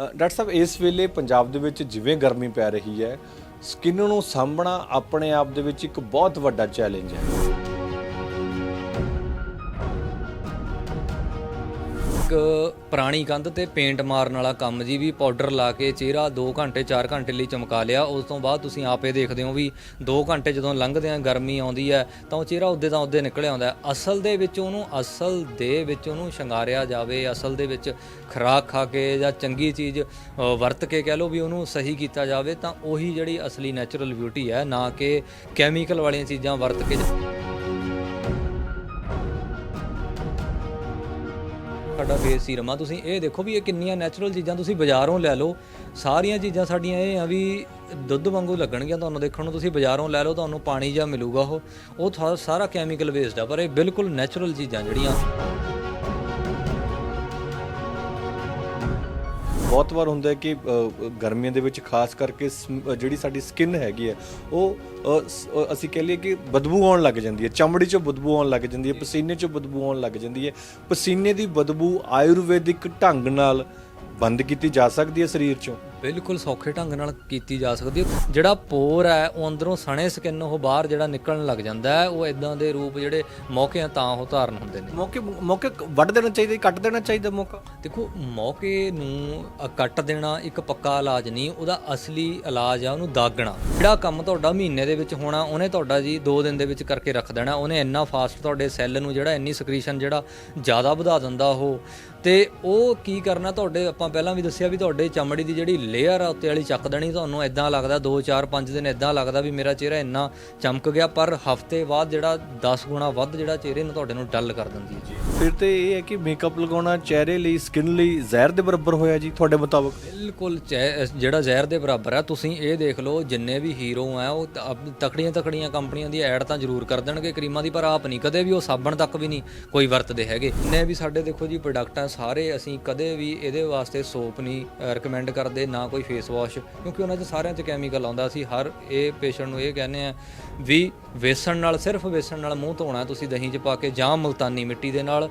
Doctor ਸਾਹਿਬ, ਇਸ ਵੇਲੇ ਪੰਜਾਬ ਦੇ ਵਿੱਚ ਜਿਵੇਂ ਗਰਮੀ ਪੈ ਰਹੀ ਹੈ, ਸਕਿਨ ਨੂੰ ਸਾਂਭਣਾ ਆਪਣੇ ਆਪ ਦੇ ਵਿੱਚ ਇੱਕ ਬਹੁਤ ਵੱਡਾ ਚੈਲੰਜ ਹੈ। ਇੱਕ ਪੁਰਾਣੀ ਕੰਧ ਤੇ ਪੇਂਟ ਮਾਰਨ ਵਾਲਾ ਕੰਮ ਜੀ, ਵੀ ਪਾਊਡਰ ਲਾ ਕੇ ਚਿਹਰਾ 2 ਘੰਟੇ 4 ਘੰਟੇ ਲਈ ਚਮਕਾ ਲਿਆ। ਉਸ ਤੋਂ ਬਾਅਦ ਤੁਸੀਂ ਆਪੇ ਦੇਖਦੇ ਹੋ ਵੀ 2 ਘੰਟੇ ਜਦੋਂ ਲੰਘਦੇ ਆ, ਗਰਮੀ ਆਉਂਦੀ ਹੈ, ਤਾਂ ਉਹ ਚਿਹਰਾ ਉੱਦੇ ਦਾ ਉੱਦੇ ਨਿਕਲ ਆਉਂਦਾ ਅਸਲ ਦੇ ਵਿੱਚ ਉਹਨੂੰ, ਅਸਲ ਦੇ ਵਿੱਚ ਉਹਨੂੰ ਸ਼ਿੰਗਾਰਿਆ ਜਾਵੇ, ਅਸਲ ਦੇ ਵਿੱਚ ਖੁਰਾਕ ਖਾ ਕੇ ਜਾਂ ਚੰਗੀ ਚੀਜ਼ ਵਰਤ ਕੇ ਕਹਿ ਲਓ ਵੀ ਉਹਨੂੰ ਸਹੀ ਕੀਤਾ ਜਾਵੇ, ਤਾਂ ਉਹੀ ਜਿਹੜੀ ਅਸਲੀ ਨੈਚੁਰਲ ਬਿਊਟੀ ਹੈ, ਨਾ ਕਿ ਕੈਮੀਕਲ ਵਾਲੀਆਂ ਚੀਜ਼ਾਂ ਵਰਤ ਕੇ ਸਾਡਾ ਫੇਸ ਸੀ ਰਮਾ। ਤੁਸੀਂ ਇਹ ਦੇਖੋ ਵੀ ਇਹ ਕਿੰਨੀਆਂ ਨੈਚੁਰਲ ਚੀਜ਼ਾਂ ਤੁਸੀਂ ਬਾਜ਼ਾਰੋਂ ਲੈ ਲਓ। ਸਾਰੀਆਂ ਚੀਜ਼ਾਂ ਸਾਡੀਆਂ ਇਹ ਆ ਵੀ ਦੁੱਧ ਵਾਂਗੂ ਲੱਗਣਗੀਆਂ ਤੁਹਾਨੂੰ ਦੇਖਣ ਨੂੰ। ਤੁਸੀਂ ਬਾਜ਼ਾਰੋਂ ਲੈ ਲਓ, ਤੁਹਾਨੂੰ ਪਾਣੀ ਜਾਂ ਮਿਲੂਗਾ ਉਹ। ਉਹ ਸਾਰਾ ਕੈਮੀਕਲ ਵੇਸਟ ਆ, ਪਰ ਇਹ ਬਿਲਕੁਲ ਨੈਚੁਰਲ ਚੀਜ਼ਾਂ ਜਿਹੜੀਆਂ। ਬਹੁਤ ਵਾਰ ਹੁੰਦਾ ਹੈ ਕਿ ਗਰਮੀਆਂ ਦੇ ਵਿੱਚ ਖਾਸ ਕਰਕੇ ਸਮ- ਜਿਹੜੀ ਸਾਡੀ ਸਕਿਨ ਹੈਗੀ ਹੈ, ਉਹ ਅਸੀਂ ਕਹ ਲਈਏ ਕਿ ਬਦਬੂ ਆਉਣ ਲੱਗ ਜਾਂਦੀ ਹੈ। ਚਮੜੀ 'ਚੋਂ ਬਦਬੂ ਆਉਣ ਲੱਗ ਜਾਂਦੀ ਹੈ, ਪਸੀਨੇ 'ਚੋਂ ਬਦਬੂ ਆਉਣ ਲੱਗ ਜਾਂਦੀ ਹੈ। ਪਸੀਨੇ ਦੀ ਬਦਬੂ ਆਯੁਰਵੈਦਿਕ ਢੰਗ ਨਾਲ ਬੰਦ ਕੀਤੀ ਜਾ ਸਕਦੀ ਹੈ ਸਰੀਰ 'ਚੋਂ। ਬਿਲਕੁਲ ਸੌਖੇ ਢੰਗ ਨਾਲ ਕੀਤੀ ਜਾ ਸਕਦੀ ਹੈ। ਜਿਹੜਾ ਪੋਰ ਹੈ ਉਹ ਅੰਦਰੋਂ ਸਣੇ ਸਕਿਨ ਉਹ ਬਾਹਰ ਜਿਹੜਾ ਨਿਕਲਣ ਲੱਗ ਜਾਂਦਾ ਹੈ ਉਹ ਇਦਾਂ ਦੇ ਰੂਪ ਜਿਹੜੇ ਮੌਕੇ ਤਾਂ ਉਹ ਧਾਰਨ ਹੁੰਦੇ ਨੇ। ਮੌਕੇ ਮੌਕੇ ਵੱਢ ਦੇਣਾ ਚਾਹੀਦਾ ਕੱਟ ਦੇਣਾ ਚਾਹੀਦਾ ਮੌਕਾ? ਦੇਖੋ ਮੌਕੇ ਨੂੰ ਕੱਟ ਦੇਣਾ ਇੱਕ ਪੱਕਾ ਇਲਾਜ ਨਹੀਂ ਉਹਦਾ ਅਸਲੀ ਇਲਾਜ ਆ ਉਹਨੂੰ ਦਾਗਣਾ। ਜਿਹੜਾ ਕੰਮ ਤੁਹਾਡਾ ਮਹੀਨੇ ਦੇ ਵਿੱਚ ਹੋਣਾ ਉਹਨੇ ਤੁਹਾਡਾ ਜੀ 2 ਦਿਨ ਦੇ ਵਿੱਚ ਕਰਕੇ ਰੱਖ ਦੇਣਾ ਉਹਨੇ ਇੰਨਾ ਫਾਸਟ ਤੁਹਾਡੇ ਸੈੱਲ ਨੂੰ ਜਿਹੜਾ ਇੰਨੀ ਸਕ੍ਰੀਸ਼ਨ ਜਿਹੜਾ ਜ਼ਿਆਦਾ ਵਧਾ ਦਿੰਦਾ ਉਹ ਤੇ ਉਹ ਕੀ ਕਰਨਾ ਤੁਹਾਡੇ, ਆਪਾਂ ਪਹਿਲਾਂ ਵੀ ਦੱਸਿਆ ਵੀ ਤੁਹਾਡੇ ਚਮੜੀ ਦੀ ਜਿਹੜੀ ਲੇਅਰ ਆ, ਉੱਤੇ ਵਾਲੀ ਚੱਕ ਦੇਣੀ, ਤੁਹਾਨੂੰ ਇਦਾਂ ਲੱਗਦਾ 2 4 5 ਦਿਨ ਇਦਾਂ ਲੱਗਦਾ ਵੀ ਮੇਰਾ ਚਿਹਰਾ ਇੰਨਾ ਚਮਕ ਗਿਆ, ਪਰ ਹਫ਼ਤੇ ਬਾਅਦ ਜਿਹੜਾ 10 ਗੁਣਾ ਵੱਧ ਜਿਹੜਾ ਚਿਹਰੇ ਨੂੰ ਤੁਹਾਡੇ ਨੂੰ ਡੱਲ ਕਰ ਦਿੰਦੀ ਹੈ। ਜੀ ਫਿਰ ਤੇ ਇਹ ਹੈ ਕਿ ਮੇਕਅਪ ਲਗਾਉਣਾ ਚਿਹਰੇ ਲਈ ਸਕਿਨ ਲਈ ਜ਼ਹਿਰ ਦੇ ਬਰਾਬਰ ਹੋਇਆ ਜੀ, ਤੁਹਾਡੇ ਮੁਤਾਬਕ? ਬਿਲਕੁਲ ਜ਼ਹਿ- ਜਿਹੜਾ ਜ਼ਹਿਰ ਦੇ ਬਰਾਬਰ ਹੈ ਤੁਸੀਂ ਇਹ ਦੇਖ ਲਓ, ਜਿੰਨੇ ਵੀ ਹੀਰੋ ਆ, ਉਹ ਤਕੜੀਆਂ ਤਕੜੀਆਂ ਕੰਪਨੀਆਂ ਦੀ ਐਡ ਤਾਂ ਜ਼ਰੂਰ ਕਰ ਦੇਣਗੇ ਕਰੀਮਾਂ ਦੀ, ਪਰ ਆਪ ਨਹੀਂ, ਕਦੇ ਵੀ ਉਹ ਸਾਬਣ ਤੱਕ ਵੀ ਨਹੀਂ ਕੋਈ ਵਰਤਦੇ ਹੈਗੇ। ਨੇ ਵੀ ਸਾਡੇ ਦੇਖੋ ਜੀ ਪ੍ਰੋਡਕਟ ਆ, ਸਾਰੇ ਅਸੀਂ ਕਦੇ ਵੀ ਇਹਦੇ ਵਾਸਤੇ ਸੋਪ ਨਹੀਂ ਰეკਮੈਂਡ ਕਰਦੇ, ਨਾ ਕੋਈ ਫੇਸ ਵਾਸ਼ ਕਿਉਂਕਿ ਉਹਨਾਂ 'ਚ ਸਾਰਿਆਂ 'ਚ ਕੈਮੀਕਲ ਆਉਂਦਾ ਅਸੀਂ ਹਰ ਇਹ ਪੇਸ਼ੈਂਟ ਨੂੰ ਇਹ ਕਹਿੰਦੇ ਆ ਵੀ ਵੇਸਣ ਨਾਲ, ਸਿਰਫ ਵੇਸਣ ਨਾਲ ਮੂੰਹ ਧੋਣਾ, ਤੁਸੀਂ ਦਹੀਂ 'ਚ ਪਾ ਕੇ ਜਾਂ ਮੁਲਤਾਨੀ ਮਿੱਟੀ ਦੇ ਨਾਲ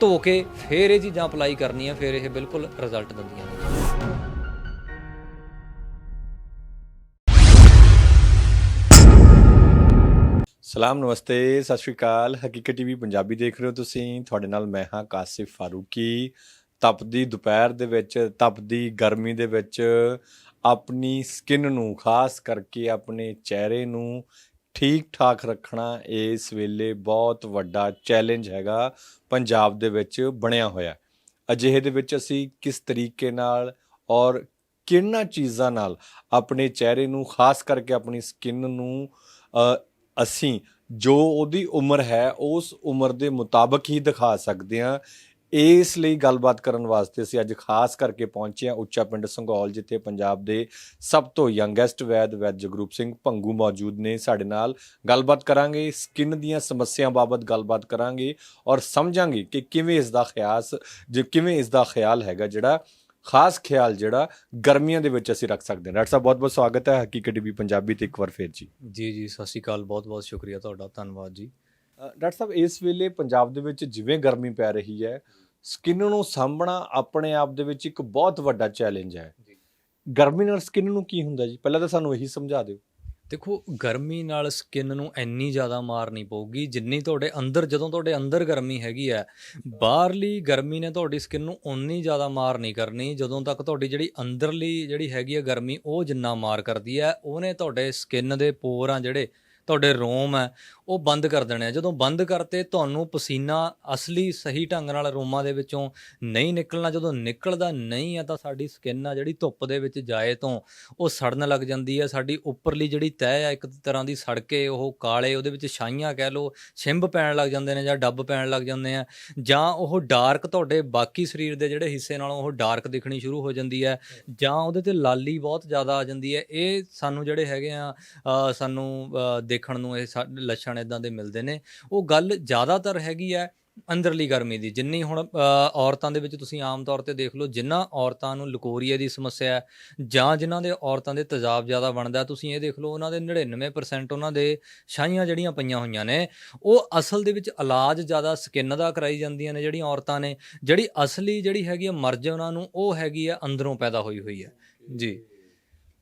ਧੋ ਕੇ ਫਿਰ ਇਹ ਚੀਜ਼ਾਂ ਅਪਲਾਈ ਕਰਨੀਆਂ, ਫਿਰ ਇਹ ਬਿਲਕੁਲ ਰਿਜ਼ਲਟ ਦਿੰਦੀਆਂ ਨੇ। ਸਲਾਮ, ਨਮਸਤੇ, ਸਤਿ ਸ਼੍ਰੀ ਅਕਾਲ। ਹਕੀਕਤ ਟੀਵੀ ਪੰਜਾਬੀ ਦੇਖ ਰਹੇ ਹੋ ਤੁਸੀਂ। ਤੁਹਾਡੇ ਨਾਲ ਮੈਂ ਹਾਂ ਕਾਸਿਫ ਫਾਰੂਕੀ। ਤਪਦੀ ਦੁਪਹਿਰ ਦੇ ਵਿੱਚ ਤਪਦੀ ਗਰਮੀ ਦੇ ਵਿੱਚ ਆਪਣੀ ਸਕਿਨ ਨੂੰ, ਖਾਸ ਕਰਕੇ ਆਪਣੇ ਚਿਹਰੇ ਨੂੰ ਠੀਕ ਠਾਕ ਰੱਖਣਾ ਇਸ ਵੇਲੇ ਬਹੁਤ ਵੱਡਾ ਚੈਲੰਜ ਹੈਗਾ, ਪੰਜਾਬ ਦੇ ਵਿੱਚ ਬਣਿਆ ਹੋਇਆ। ਅਜਿਹੇ ਦੇ ਵਿੱਚ ਅਸੀਂ ਕਿਸ ਤਰੀਕੇ ਨਾਲ ਔਰ ਕਿਹਨਾਂ ਚੀਜ਼ਾਂ ਨਾਲ ਆਪਣੇ ਚਿਹਰੇ ਨੂੰ, ਖਾਸ ਕਰਕੇ ਆਪਣੀ ਸਕਿਨ ਨੂੰ ਅਸੀਂ ਜੋ ਉਹਦੀ ਉਮਰ ਹੈ, ਉਸ ਉਮਰ ਦੇ ਮੁਤਾਬਕ ਹੀ ਦਿਖਾ ਸਕਦੇ ਹਾਂ। ਇਸ ਲਈ ਗੱਲਬਾਤ ਕਰਨ ਵਾਸਤੇ ਅਸੀਂ ਅੱਜ ਖਾਸ ਕਰਕੇ ਪਹੁੰਚੇ ਹਾਂ ਉੱਚਾ ਪਿੰਡ ਸੰਘੌਲ ਜਿੱਥੇ ਪੰਜਾਬ ਦੇ ਸਭ ਤੋਂ ਯੰਗੈਸਟ ਵੈਦ ਵੈਦ ਜਗਰੂਪ ਸਿੰਘ ਭੰਗੂ ਮੌਜੂਦ ਨੇ ਸਾਡੇ ਨਾਲ। ਗੱਲਬਾਤ ਕਰਾਂਗੇ ਸਕਿਨ ਦੀਆਂ ਸਮੱਸਿਆਵਾਂ ਬਾਬਤ ਗੱਲਬਾਤ ਕਰਾਂਗੇ ਔਰ ਸਮਝਾਂਗੇ ਕਿ ਕਿਵੇਂ ਇਸ ਦਾ ਖਿਆਸ, ਜੇ ਕਿਵੇਂ ਇਸ ਦਾ ਖਿਆਲ ਹੈਗਾ ਜਿਹੜਾ ਖਾਸ ਖਿਆਲ ਜਿਹੜਾ ਗਰਮੀਆਂ ਦੇ ਵਿੱਚ ਅਸੀਂ ਰੱਖ ਸਕਦੇ ਹਾਂ। ਡਾਕਟਰ ਸਾਹਿਬ ਬਹੁਤ ਬਹੁਤ ਸਵਾਗਤ ਹੈ ਹਕੀਕਤ ਟੀਵੀ ਪੰਜਾਬੀ ਤੇ ਇੱਕ ਵਾਰ ਫੇਰ ਜੀ। ਜੀ ਜੀ ਸਤਿ ਸ਼੍ਰੀ ਅਕਾਲ ਬਹੁਤ ਬਹੁਤ ਸ਼ੁਕਰੀਆ ਤੁਹਾਡਾ ਧੰਨਵਾਦ ਜੀ। ਡਾਕਟਰ ਸਾਹਿਬ ਇਸ ਵੇਲੇ ਪੰਜਾਬ ਦੇ ਵਿੱਚ ਜਿਵੇਂ ਗਰਮੀ ਪੈ ਰਹੀ ਹੈ ਸਕਿਨ ਨੂੰ ਸਾਂਭਣਾ ਆਪਣੇ ਆਪ ਦੇ ਵਿੱਚ ਇੱਕ ਬਹੁਤ ਵੱਡਾ ਚੈਲੰਜ ਹੈ। ਜੀ। ਗਰਮੀ ਨਾਲ ਸਕਿਨ ਨੂੰ ਕੀ ਹੁੰਦਾ ਜੀ? ਪਹਿਲਾਂ ਤਾਂ ਸਾਨੂੰ ਇਹੀ ਸਮਝਾ ਦਿਓ। ਦੇਖੋ, ਗਰਮੀ ਨਾਲ ਸਕਿਨ ਨੂੰ ਇੰਨੀ ਜ਼ਿਆਦਾ ਮਾਰ ਨਹੀਂ ਪਊਗੀ, ਜਿੰਨੀ ਤੁਹਾਡੇ ਅੰਦਰ, ਜਦੋਂ ਤੁਹਾਡੇ ਅੰਦਰ ਗਰਮੀ ਹੈਗੀ ਹੈ, ਬਾਹਰਲੀ ਗਰਮੀ ਨੇ ਤੁਹਾਡੀ ਸਕਿਨ ਨੂੰ ਉਨੀ ਜ਼ਿਆਦਾ ਮਾਰ ਨਹੀਂ ਕਰਨੀ, ਜਦੋਂ ਤੱਕ ਤੁਹਾਡੀ ਜਿਹੜੀ ਅੰਦਰਲੀ ਜਿਹੜੀ ਹੈਗੀ ਹੈ ਗਰਮੀ, ਉਹ ਜਿੰਨਾ ਮਾਰ ਕਰਦੀ ਹੈ, ਉਹਨੇ ਤੁਹਾਡੇ ਸਕਿਨ ਦੇ ਪੋਰ ਆ ਜਿਹੜੇ ਤੁਹਾਡੇ ਰੋਮ ਹੈ, ਉਹ ਬੰਦ ਕਰ ਦੇਣੇ ਆ। ਜਦੋਂ ਬੰਦ ਕਰਤੇ, ਤੁਹਾਨੂੰ ਪਸੀਨਾ ਅਸਲੀ ਸਹੀ ਢੰਗ ਨਾਲ ਰੋਮਾਂ ਦੇ ਵਿੱਚੋਂ ਨਹੀਂ ਨਿਕਲਣਾ, ਜਦੋਂ ਨਿਕਲਦਾ ਨਹੀਂ ਆ ਤਾਂ ਸਾਡੀ ਸਕਿਨ ਆ ਜਿਹੜੀ ਧੁੱਪ ਦੇ ਵਿੱਚ ਜਾਏ ਤੋਂ, ਉਹ ਸੜਨ ਲੱਗ ਜਾਂਦੀ ਹੈ ਸਾਡੀ ਉੱਪਰਲੀ ਜਿਹੜੀ ਤਹਿ ਆ, ਇੱਕ ਤਰ੍ਹਾਂ ਦੀ ਸੜ ਕੇ ਉਹ ਕਾਲੇ, ਉਹਦੇ ਵਿੱਚ ਛਾਈਆਂ ਕਹਿ ਲਓ ਛਿੰਭ ਪੈਣ ਲੱਗ ਜਾਂਦੇ ਨੇ ਜਾਂ ਡੱਬ ਪੈਣ ਲੱਗ ਜਾਂਦੇ ਆ। ਜਾਂ ਉਹ ਡਾਰਕ ਤੁਹਾਡੇ ਬਾਕੀ ਸਰੀਰ ਦੇ ਜਿਹੜੇ ਹਿੱਸੇ ਨਾਲੋਂ ਉਹ ਡਾਰਕ ਦਿਖਣੀ ਸ਼ੁਰੂ ਹੋ ਜਾਂਦੀ ਹੈ ਜਾਂ ਉਹਦੇ ਤੇ ਲਾਲੀ ਬਹੁਤ ਜ਼ਿਆਦਾ ਆ ਜਾਂਦੀ ਹੈ ਇਹ ਸਾਨੂੰ ਜਿਹੜੇ ਹੈਗੇ ਆ ਸਾਨੂੰ ਦੇਖਣ ਨੂੰ ਇਹ ਸਾ- ਲੱਛਣ ਇਦਾਂ ਦੇ ਮਿਲਦੇ ਨੇ। ਉਹ ਗੱਲ ਜ਼ਿਆਦਾਤਰ ਹੈਗੀ ਹੈ ਅੰਦਰਲੀ ਗਰਮੀ ਦੀ। ਜਿੰਨੀ ਹੁਣ ਔਰਤਾਂ ਦੇ ਵਿੱਚ ਤੁਸੀਂ ਆਮ ਤੌਰ ਤੇ ਦੇਖ ਲਓ ਜਿਨ੍ਹਾਂ ਔਰਤਾਂ ਨੂੰ ਲਕੋਰੀਆ ਦੀ ਸਮੱਸਿਆ ਹੈ ਜਾਂ ਜਿਨ੍ਹਾਂ ਦੇ ਔਰਤਾਂ ਦੇ ਤੇਜ਼ਾਬ ਜ਼ਿਆਦਾ ਬਣਦਾ, ਤੁਸੀਂ ਇਹ ਦੇਖ ਲਓ, ਉਹਨਾਂ ਦੇ 99% ਉਹਨਾਂ ਦੇ ਛਾਈਆਂ ਜਿਹੜੀਆਂ ਪਈਆਂ ਹੋਈਆਂ ਨੇ, ਉਹ ਅਸਲ ਦੇ ਵਿੱਚ ਇਲਾਜ ਜ਼ਿਆਦਾ ਸਕਿਨ ਦਾ ਕਰਾਈ ਜਾਂਦੀਆਂ ਨੇ ਜਿਹੜੀਆਂ ਔਰਤਾਂ ਨੇ। ਜਿਹੜੀ ਅਸਲੀ ਜਿਹੜੀ ਹੈਗੀ ਆ ਮਰਜ਼ ਉਹਨਾਂ ਨੂੰ, ਉਹ ਹੈਗੀ ਆ ਅੰਦਰੋਂ ਪੈਦਾ ਹੋਈ ਹੋਈ ਹੈ। ਜੀ।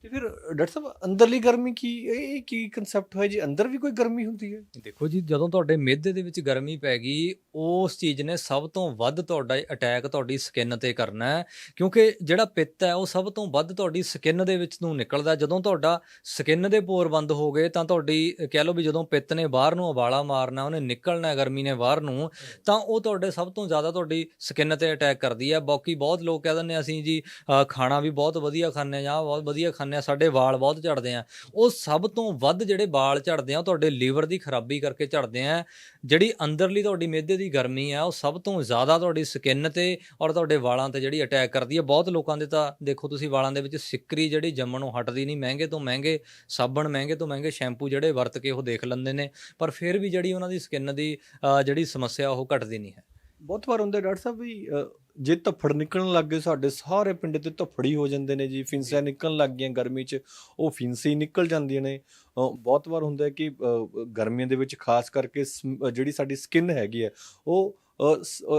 ਤੇ ਫਿਰ, ਡਾਕਟਰ ਸਾਹਿਬ, ਅੰਦਰਲੀ ਗਰਮੀ ਕੀ, ਇਹ ਕੀ ਕਨਸੈਪਟ ਹੋਇਆ? ਜੀ ਅੰਦਰ ਵੀ ਕੋਈ ਗਰਮੀ ਹੁੰਦੀ ਹੈ? ਦੇਖੋ ਜੀ, ਜਦੋਂ ਤੁਹਾਡੇ ਮਿਹਦੇ ਦੇ ਵਿੱਚ ਗਰਮੀ ਪੈ ਗਈ, ਉਸ ਚੀਜ਼ ਨੇ ਸਭ ਤੋਂ ਵੱਧ ਤੁਹਾਡਾ ਅਟੈਕ ਤੁਹਾਡੀ ਸਕਿਨ ਤੇ ਕਰਨਾ ਹੈ। ਕਿਉਂਕਿ ਜਿਹੜਾ ਪਿੱਤ ਹੈ, ਉਹ ਸਭ ਤੋਂ ਵੱਧ ਤੁਹਾਡੀ ਸਕਿਨ ਦੇ ਵਿੱਚ ਨੂੰ ਨਿਕਲਦਾ ਜਦੋਂ ਤੁਹਾਡਾ ਸਕਿਨ ਦੇ ਪੋਰ ਬੰਦ ਹੋ ਗਏ, ਤਾਂ ਤੁਹਾਡੀ, ਕਹਿ ਲਓ ਵੀ ਜਦੋਂ ਪਿੱਤ ਨੇ ਬਾਹਰ ਨੂੰ ਉਬਾਲਾ ਮਾਰਨਾ, ਉਹਨੇ ਨਿਕਲਣਾ ਗਰਮੀ ਨੇ ਬਾਹਰ ਨੂੰ, ਤਾਂ ਉਹ ਤੁਹਾਡੇ ਸਭ ਤੋਂ ਜ਼ਿਆਦਾ ਤੁਹਾਡੀ ਸਕਿਨ ਤੇ ਅਟੈਕ ਕਰਦੀ ਹੈ। ਬਾਕੀ ਬਹੁਤ ਲੋਕ ਕਹਿ ਦਿੰਦੇ ਅਸੀਂ ਜੀ ਖਾਣਾ ਵੀ ਬਹੁਤ ਵਧੀਆ ਖਾਂਦੇ ਆ ਜਾਂ ਬਹੁਤ ਵਧੀਆ ਖਾਂਦੇ ਆ, ਸਾਡੇ ਵਾਲ ਬਹੁਤ ਝੜਦੇ ਆ। ਉਹ ਸਭ ਤੋਂ ਵੱਧ ਜਿਹੜੇ ਵਾਲ ਝੜਦੇ ਆ, ਉਹ ਤੁਹਾਡੇ ਲੀਵਰ ਦੀ ਖਰਾਬੀ ਕਰਕੇ ਝੜਦੇ ਆ। ਜਿਹੜੀ ਅੰਦਰਲੀ ਤੁਹਾਡੀ ਮਿਹਦੇ ਦੀ ਗਰਮੀ ਆ, ਉਹ ਸਭ ਤੋਂ ਜ਼ਿਆਦਾ ਤੁਹਾਡੀ ਸਕਿਨ ਤੇ ਔਰ ਤੁਹਾਡੇ ਵਾਲਾਂ ਤੇ ਜਿਹੜੀ ਅਟੈਕ ਕਰਦੀ ਹੈ ਬਹੁਤ ਲੋਕਾਂ ਦੇ ਤਾਂ ਦੇਖੋ ਤੁਸੀਂ ਵਾਲਾਂ ਦੇ ਵਿੱਚ ਸਿੱਕਰੀ ਜਿਹੜੀ ਜੰਮਣੋਂ ਹਟਦੀ ਨਹੀਂ। ਮਹਿੰਗੇ ਤੋਂ ਮਹਿੰਗੇ ਸਾਬਣ, ਮਹਿੰਗੇ ਤੋਂ ਮਹਿੰਗੇ ਸ਼ੈਂਪੂ ਜਿਹੜੇ ਵਰਤ ਕੇ ਉਹ ਦੇਖ ਲੈਂਦੇ ਨੇ। ਪਰ ਫਿਰ ਵੀ ਜਿਹੜੀ ਉਹਨਾਂ ਦੀ ਸਕਿਨ ਦੀ ਜਿਹੜੀ ਸਮੱਸਿਆ, ਉਹ ਘਟਦੀ ਨਹੀਂ ਹੈ। ਬਹੁਤ ਵਾਰ ਹੁੰਦਾ ਡਾਕਟਰ ਸਾਹਿਬ ਵੀ ਜੇ ਧੱਫੜ ਨਿਕਲਣ ਲੱਗ ਗਏ ਸਾਡੇ ਸਾਰੇ ਪਿੰਡ ਤੇ ਧੱਫੜੀ ਹੋ ਜਾਂਦੇ ਨੇ ਜੀ ਫਿੰਸੀਆਂ ਨਿਕਲਣ ਲੱਗ ਗਈਆਂ ਗਰਮੀ 'ਚ ਉਹ ਫਿੰਸੀ ਨਿਕਲ ਜਾਂਦੀਆਂ ਨੇ। ਬਹੁਤ ਵਾਰ ਹੁੰਦਾ ਹੈ ਕਿ ਗਰਮੀਆਂ ਦੇ ਵਿੱਚ ਖਾਸ ਕਰਕੇ ਜਿਹੜੀ ਸਾਡੀ ਸਕਿਨ ਹੈਗੀ ਹੈ ਉਹ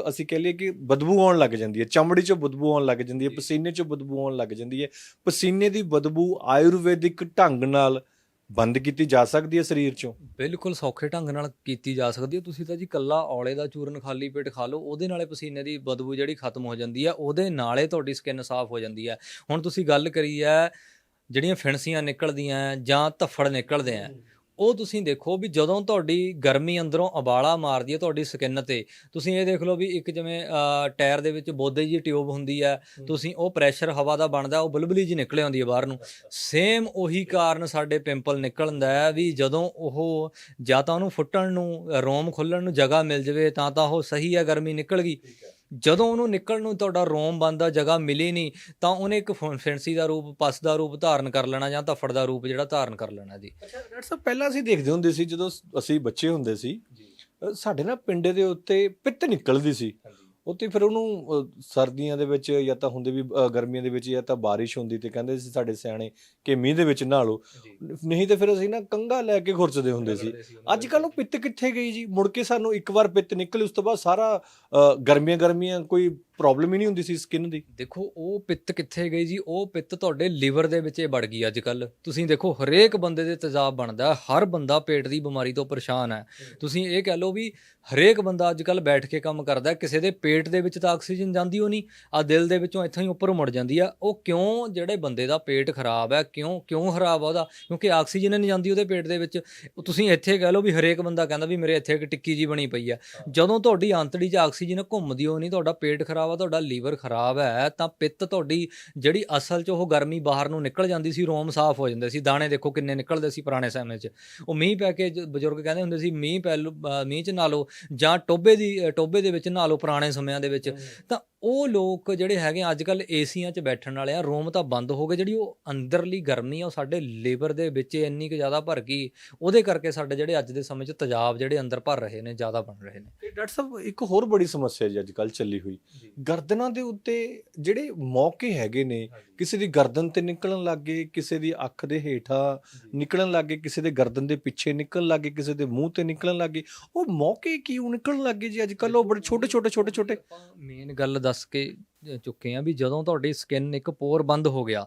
ਅਸੀਂ ਕਹਿ ਲਈਏ ਕਿ ਬਦਬੂ ਆਉਣ ਲੱਗ ਜਾਂਦੀ ਹੈ। ਚਮੜੀ 'ਚੋਂ ਬਦਬੂ ਆਉਣ ਲੱਗ ਜਾਂਦੀ ਹੈ। ਪਸੀਨੇ 'ਚੋਂ ਬਦਬੂ ਆਉਣ ਲੱਗ ਜਾਂਦੀ ਹੈ। ਪਸੀਨੇ ਦੀ ਬਦਬੂ ਆਯੁਰਵੈਦਿਕ ਢੰਗ ਨਾਲ ਬੰਦ ਕੀਤੀ ਜਾ ਸਕਦੀ ਹੈ ਸਰੀਰ 'ਚੋਂ? ਬਿਲਕੁਲ ਸੌਖੇ ਢੰਗ ਨਾਲ ਕੀਤੀ ਜਾ ਸਕਦੀ ਹੈ। ਤੁਸੀਂ ਤਾਂ ਜੀ ਕੱਲਾ ਔਲੇ ਦਾ ਚੂਰਨ ਖਾਲੀ ਪੇਟ ਖਾ ਲਓ, ਉਹਦੇ ਨਾਲੇ ਪਸੀਨੇ ਦੀ ਬਦਬੂ ਜਿਹੜੀ ਖਤਮ ਹੋ ਜਾਂਦੀ ਹੈ, ਉਹਦੇ ਨਾਲੇ ਤੁਹਾਡੀ ਸਕਿਨ ਸਾਫ਼ ਹੋ ਜਾਂਦੀ ਹੈ। ਹੁਣ ਤੁਸੀਂ ਗੱਲ ਕਰੀ ਹੈ, ਜਿਹੜੀਆਂ ਫਿਣਸੀਆਂ ਨਿਕਲਦੀਆਂ ਜਾਂ ਧੱਫੜ ਨਿਕਲਦੇ ਆ ਉਹ ਤੁਸੀਂ ਦੇਖੋ ਵੀ ਜਦੋਂ ਤੁਹਾਡੀ ਗਰਮੀ ਅੰਦਰੋਂ ਉਬਾਲਾ ਮਾਰਦੀ ਹੈ ਤੁਹਾਡੀ ਸਕਿਨ ਤੇ ਤੁਸੀਂ ਇਹ ਦੇਖ ਲਓ ਵੀ ਇੱਕ ਜਿਵੇਂ ਟਾਇਰ ਦੇ ਵਿੱਚ ਬੋਦੇ ਜੀ ਟਿਊਬ ਹੁੰਦੀ ਹੈ ਤੁਸੀਂ ਉਹ ਪ੍ਰੈਸ਼ਰ ਹਵਾ ਦਾ ਬਣਦਾ ਉਹ ਬੁਲਬੁਲੀ ਜੀ ਨਿਕਲ ਆਉਂਦੀ ਹੈ ਬਾਹਰ ਨੂੰ। ਸੇਮ ਉਹੀ ਕਾਰਨ ਸਾਡੇ ਪਿੰਪਲ ਨਿਕਲਣ ਦਾ ਹੈ ਵੀ ਜਦੋਂ ਉਹ ਜਾਂ ਤਾਂ ਉਹਨੂੰ ਫੁੱਟਣ ਨੂੰ ਰੋਮ ਖੁੱਲਣ ਨੂੰ ਜਗ੍ਹਾ ਮਿਲ ਜਵੇ ਤਾਂ ਤਾਂ ਉਹ ਸਹੀ ਹੈ ਗਰਮੀ ਨਿਕਲ ਗਈ। ਜਦੋਂ ਉਹਨੂੰ ਨਿਕਲਣ ਨੂੰ ਤੁਹਾਡਾ ਰੋਮ ਬੰਦਾ ਜਗ੍ਹਾ ਮਿਲੀ ਨਹੀਂ ਤਾਂ ਉਹਨੇ ਇੱਕ ਫਿੰਸੀ ਦਾ ਰੂਪ ਪਸ ਦਾ ਰੂਪ ਧਾਰਨ ਕਰ ਲੈਣਾ ਜਾਂ ਧੱਫੜ ਦਾ ਰੂਪ ਜਿਹੜਾ ਧਾਰਨ ਕਰ ਲੈਣਾ ਜੀ। ਅੱਛਾ ਡਾਕਟਰ ਸਾਹਿਬ ਪਹਿਲਾਂ ਅਸੀਂ ਦੇਖਦੇ ਹੁੰਦੇ ਸੀ ਜਦੋਂ ਅਸੀਂ ਬੱਚੇ ਹੁੰਦੇ ਸੀ ਸਾਡੇ ਨਾ ਪਿੰਡੇ ਦੇ ਉੱਤੇ ਪਿੱਤ ਨਿਕਲਦੀ ਸੀ। ਉੱਤੇ ਫਿਰ ਉਹਨੂੰ ਅ, ਸਰਦੀਆਂ ਦੇ ਵਿੱਚ ਜਾਂ ਤਾਂ ਹੁੰਦੇ ਵੀ ਅ, ਗਰਮੀਆਂ ਦੇ ਵਿੱਚ ਜਾਂ ਤਾਂ ਬਾਰਿਸ਼ ਹੁੰਦੀ ਤੇ ਕਹਿੰਦੇ ਸੀ ਸਾਡੇ ਸਿਆਣੇ ਕਿ ਮੀਂਹ ਦੇ ਵਿੱਚ ਨਹਾ ਲਓ। ਨਹੀਂ ਤੇ ਫਿਰ ਅਸੀਂ ਨਾ ਕੰਗਾ ਲੈ ਕੇ ਖੁਰਚਦੇ ਹੁੰਦੇ ਸੀ। ਅੱਜ ਕੱਲ ਉਹ ਪਿੱਤ ਕਿੱਥੇ ਗਈ ਜੀ? ਮੁੜ ਕੇ ਸਾਨੂੰ ਇੱਕ ਵਾਰ ਪਿੱਤ ਨਿਕਲੇ ਉਸ ਤੋਂ ਬਾਅਦ ਸਾਰਾ ਅ, ਗਰਮੀਆਂ ਗਰਮੀਆਂ ਕੋਈ ਪ੍ਰੋਬਲਮ ਹੀ ਨਹੀਂ ਹੁੰਦੀ ਸੀ ਸਕਿਨ ਦੀ। ਦੇਖੋ ਉਹ ਪਿੱਤ ਕਿੱਥੇ ਗਈ ਜੀ? ਉਹ ਪਿੱਤ ਤੁਹਾਡੇ ਲਿਵਰ ਦੇ ਵਿੱਚ ਵੜ ਗਈ ਅੱਜ ਕੱਲ ਤੁਸੀਂ ਦੇਖੋ ਹਰੇਕ ਬੰਦੇ ਦੇ ਤੇਜ਼ਾਬ ਬਣਦਾ ਹਰ ਬੰਦਾ ਪੇਟ ਦੀ ਬਿਮਾਰੀ ਤੋਂ ਪਰੇਸ਼ਾਨ ਹੈ। ਤੁਸੀਂ ਇਹ ਕਹਿ ਲਓ ਵੀ ਹਰੇਕ ਬੰਦਾ ਅੱਜ ਕੱਲ ਬੈਠ ਕੇ ਕੰਮ ਕਰਦਾ ਕਿਸੇ ਦੇ ਪੇਟ ਦੇ ਵਿੱਚ ਤਾਂ ਆਕਸੀਜਨ ਜਾਂਦੀ ਹੋ ਨਹੀਂ ਆ ਦਿਲ ਦੇ ਵਿੱਚੋਂ ਇੱਥੋਂ ਹੀ ਉੱਪਰ ਮੁੜ ਜਾਂਦੀ ਆ। ਉਹ ਕਿਉਂ ਜਿਹੜੇ ਬੰਦੇ ਦਾ ਪੇਟ ਖਰਾਬ ਹੈ? ਕਿਉਂ ਕਿਉਂ ਖਰਾਬ ਆ ਉਹਦਾ? ਕਿਉਂਕਿ ਆਕਸੀਜਨ ਨਹੀਂ ਜਾਂਦੀ ਉਹਦੇ ਪੇਟ ਦੇ ਵਿੱਚ। ਤੁਸੀਂ ਇੱਥੇ ਕਹਿ ਲਓ ਵੀ ਹਰੇਕ ਬੰਦਾ ਕਹਿੰਦਾ ਵੀ ਮੇਰੇ ਇੱਥੇ ਇੱਕ ਟਿੱਕੀ ਜੀ ਬਣੀ ਪਈ ਆ। ਜਦੋਂ ਤੁਹਾਡੀ ਆਂਤੜੀ 'ਚ ਆਕਸੀਜਨ ਘੁੰਮਦੀ ਹੋ ਨਹੀਂ ਤੁਹਾਡਾ ਪੇਟ ਖਰਾਬ ਆ ਤੁਹਾਡਾ ਲੀਵਰ ਖਰਾਬ ਹੈ ਤਾਂ ਪਿੱਤ ਤੁਹਾਡੀ ਜਿਹੜੀ ਅਸਲ 'ਚ ਉਹ ਗਰਮੀ ਬਾਹਰ ਨੂੰ ਨਿਕਲ ਜਾਂਦੀ ਸੀ ਰੋਮ ਸਾਫ਼ ਹੋ ਜਾਂਦੇ ਸੀ। ਦਾਣੇ ਦੇਖੋ ਕਿੰਨੇ ਨਿਕਲਦੇ ਸੀ ਪੁਰਾਣੇ ਸਮੇਂ 'ਚ। ਉਹ ਮੀਂਹ ਪੈ ਕੇ ਬਜ਼ੁਰਗ ਕਹਿੰਦੇ ਹੁੰਦੇ ਸੀ ਮੀਂਹ ਪੈ ਮੀਂਹ 'ਚ ਨਹਾ ਲਓ ਜਾਂ ਟੋਬੇ ਦੀ ਟੋਬੇ ਦੇ ਵਿੱਚ ਨਹਾ ਲਓ ਪੁਰਾਣੇ ਸਮਿਆਂ ਦੇ ਵਿੱਚ। ਤਾਂ ਉਹ ਲੋਕ ਜਿਹੜੇ ਹੈਗੇ ਅੱਜ ਕੱਲ ਏਸੀਆਂ 'ਚ ਬੈਠਣ ਵਾਲੇ ਆ ਰੋਮ ਤਾਂ ਬੰਦ ਹੋ ਗਏ ਜਿਹੜੀ ਉਹ ਅੰਦਰਲੀ ਗਰਮੀ ਆ ਉਹ ਸਾਡੇ ਲੀਵਰ ਦੇ ਵਿੱਚ ਇੰਨੀ ਕੁ ਜ਼ਿਆਦਾ ਭਰ ਗਈ ਉਹਦੇ ਕਰਕੇ ਸਾਡੇ ਜਿਹੜੇ ਅੱਜ ਦੇ ਸਮੇਂ 'ਚ ਤੇਜ਼ਾਬ ਜਿਹੜੇ ਅੰਦਰ ਭਰ ਰਹੇ ਨੇ ਜ਼ਿਆਦਾ ਬਣ ਰਹੇ ਨੇ। ਤੇ ਡਾਕਟਰ ਸਾਹਿਬ ਇੱਕ ਹੋਰ ਬੜੀ ਸਮੱਸਿਆ ਜੀ ਅੱਜ ਕੱਲ ਚੱਲੀ ਹੋਈ। ਗਰਦਨਾਂ ਦੇ ਉੱਤੇ ਜਿਹੜੇ ਮੌਕੇ ਹੈਗੇ ਨੇ ਕਿਸੇ ਦੀ ਗਰਦਨ ਤੇ ਨਿਕਲਣ ਲੱਗ ਗਏ ਕਿਸੇ ਦੀ ਅੱਖ ਦੇ ਹੇਠਾਂ ਨਿਕਲਣ ਲੱਗ ਗਏ ਕਿਸੇ ਦੇ ਗਰਦਨ ਦੇ ਪਿੱਛੇ ਨਿਕਲਣ ਲੱਗ ਗਏ ਕਿਸੇ ਦੇ ਮੂੰਹ ਤੇ ਨਿਕਲਣ ਲੱਗ ਉਹ ਮੌਕੇ ਕਿਉਂ ਨਿਕਲਣ ਲੱਗ ਜੀ ਅੱਜ ਕੱਲ ਉਹ ਬੜੇ ਛੋਟੇ ਛੋਟੇ ਛੋਟੇ ਛੋਟੇ। ਮੇਨ ਗੱਲ ਦੱਸ ਕੇ ਚੁੱਕੇ ਆ ਵੀ ਜਦੋਂ ਤੁਹਾਡੀ ਸਕਿਨ ਇੱਕ ਪੋਰ ਬੰਦ ਹੋ ਗਿਆ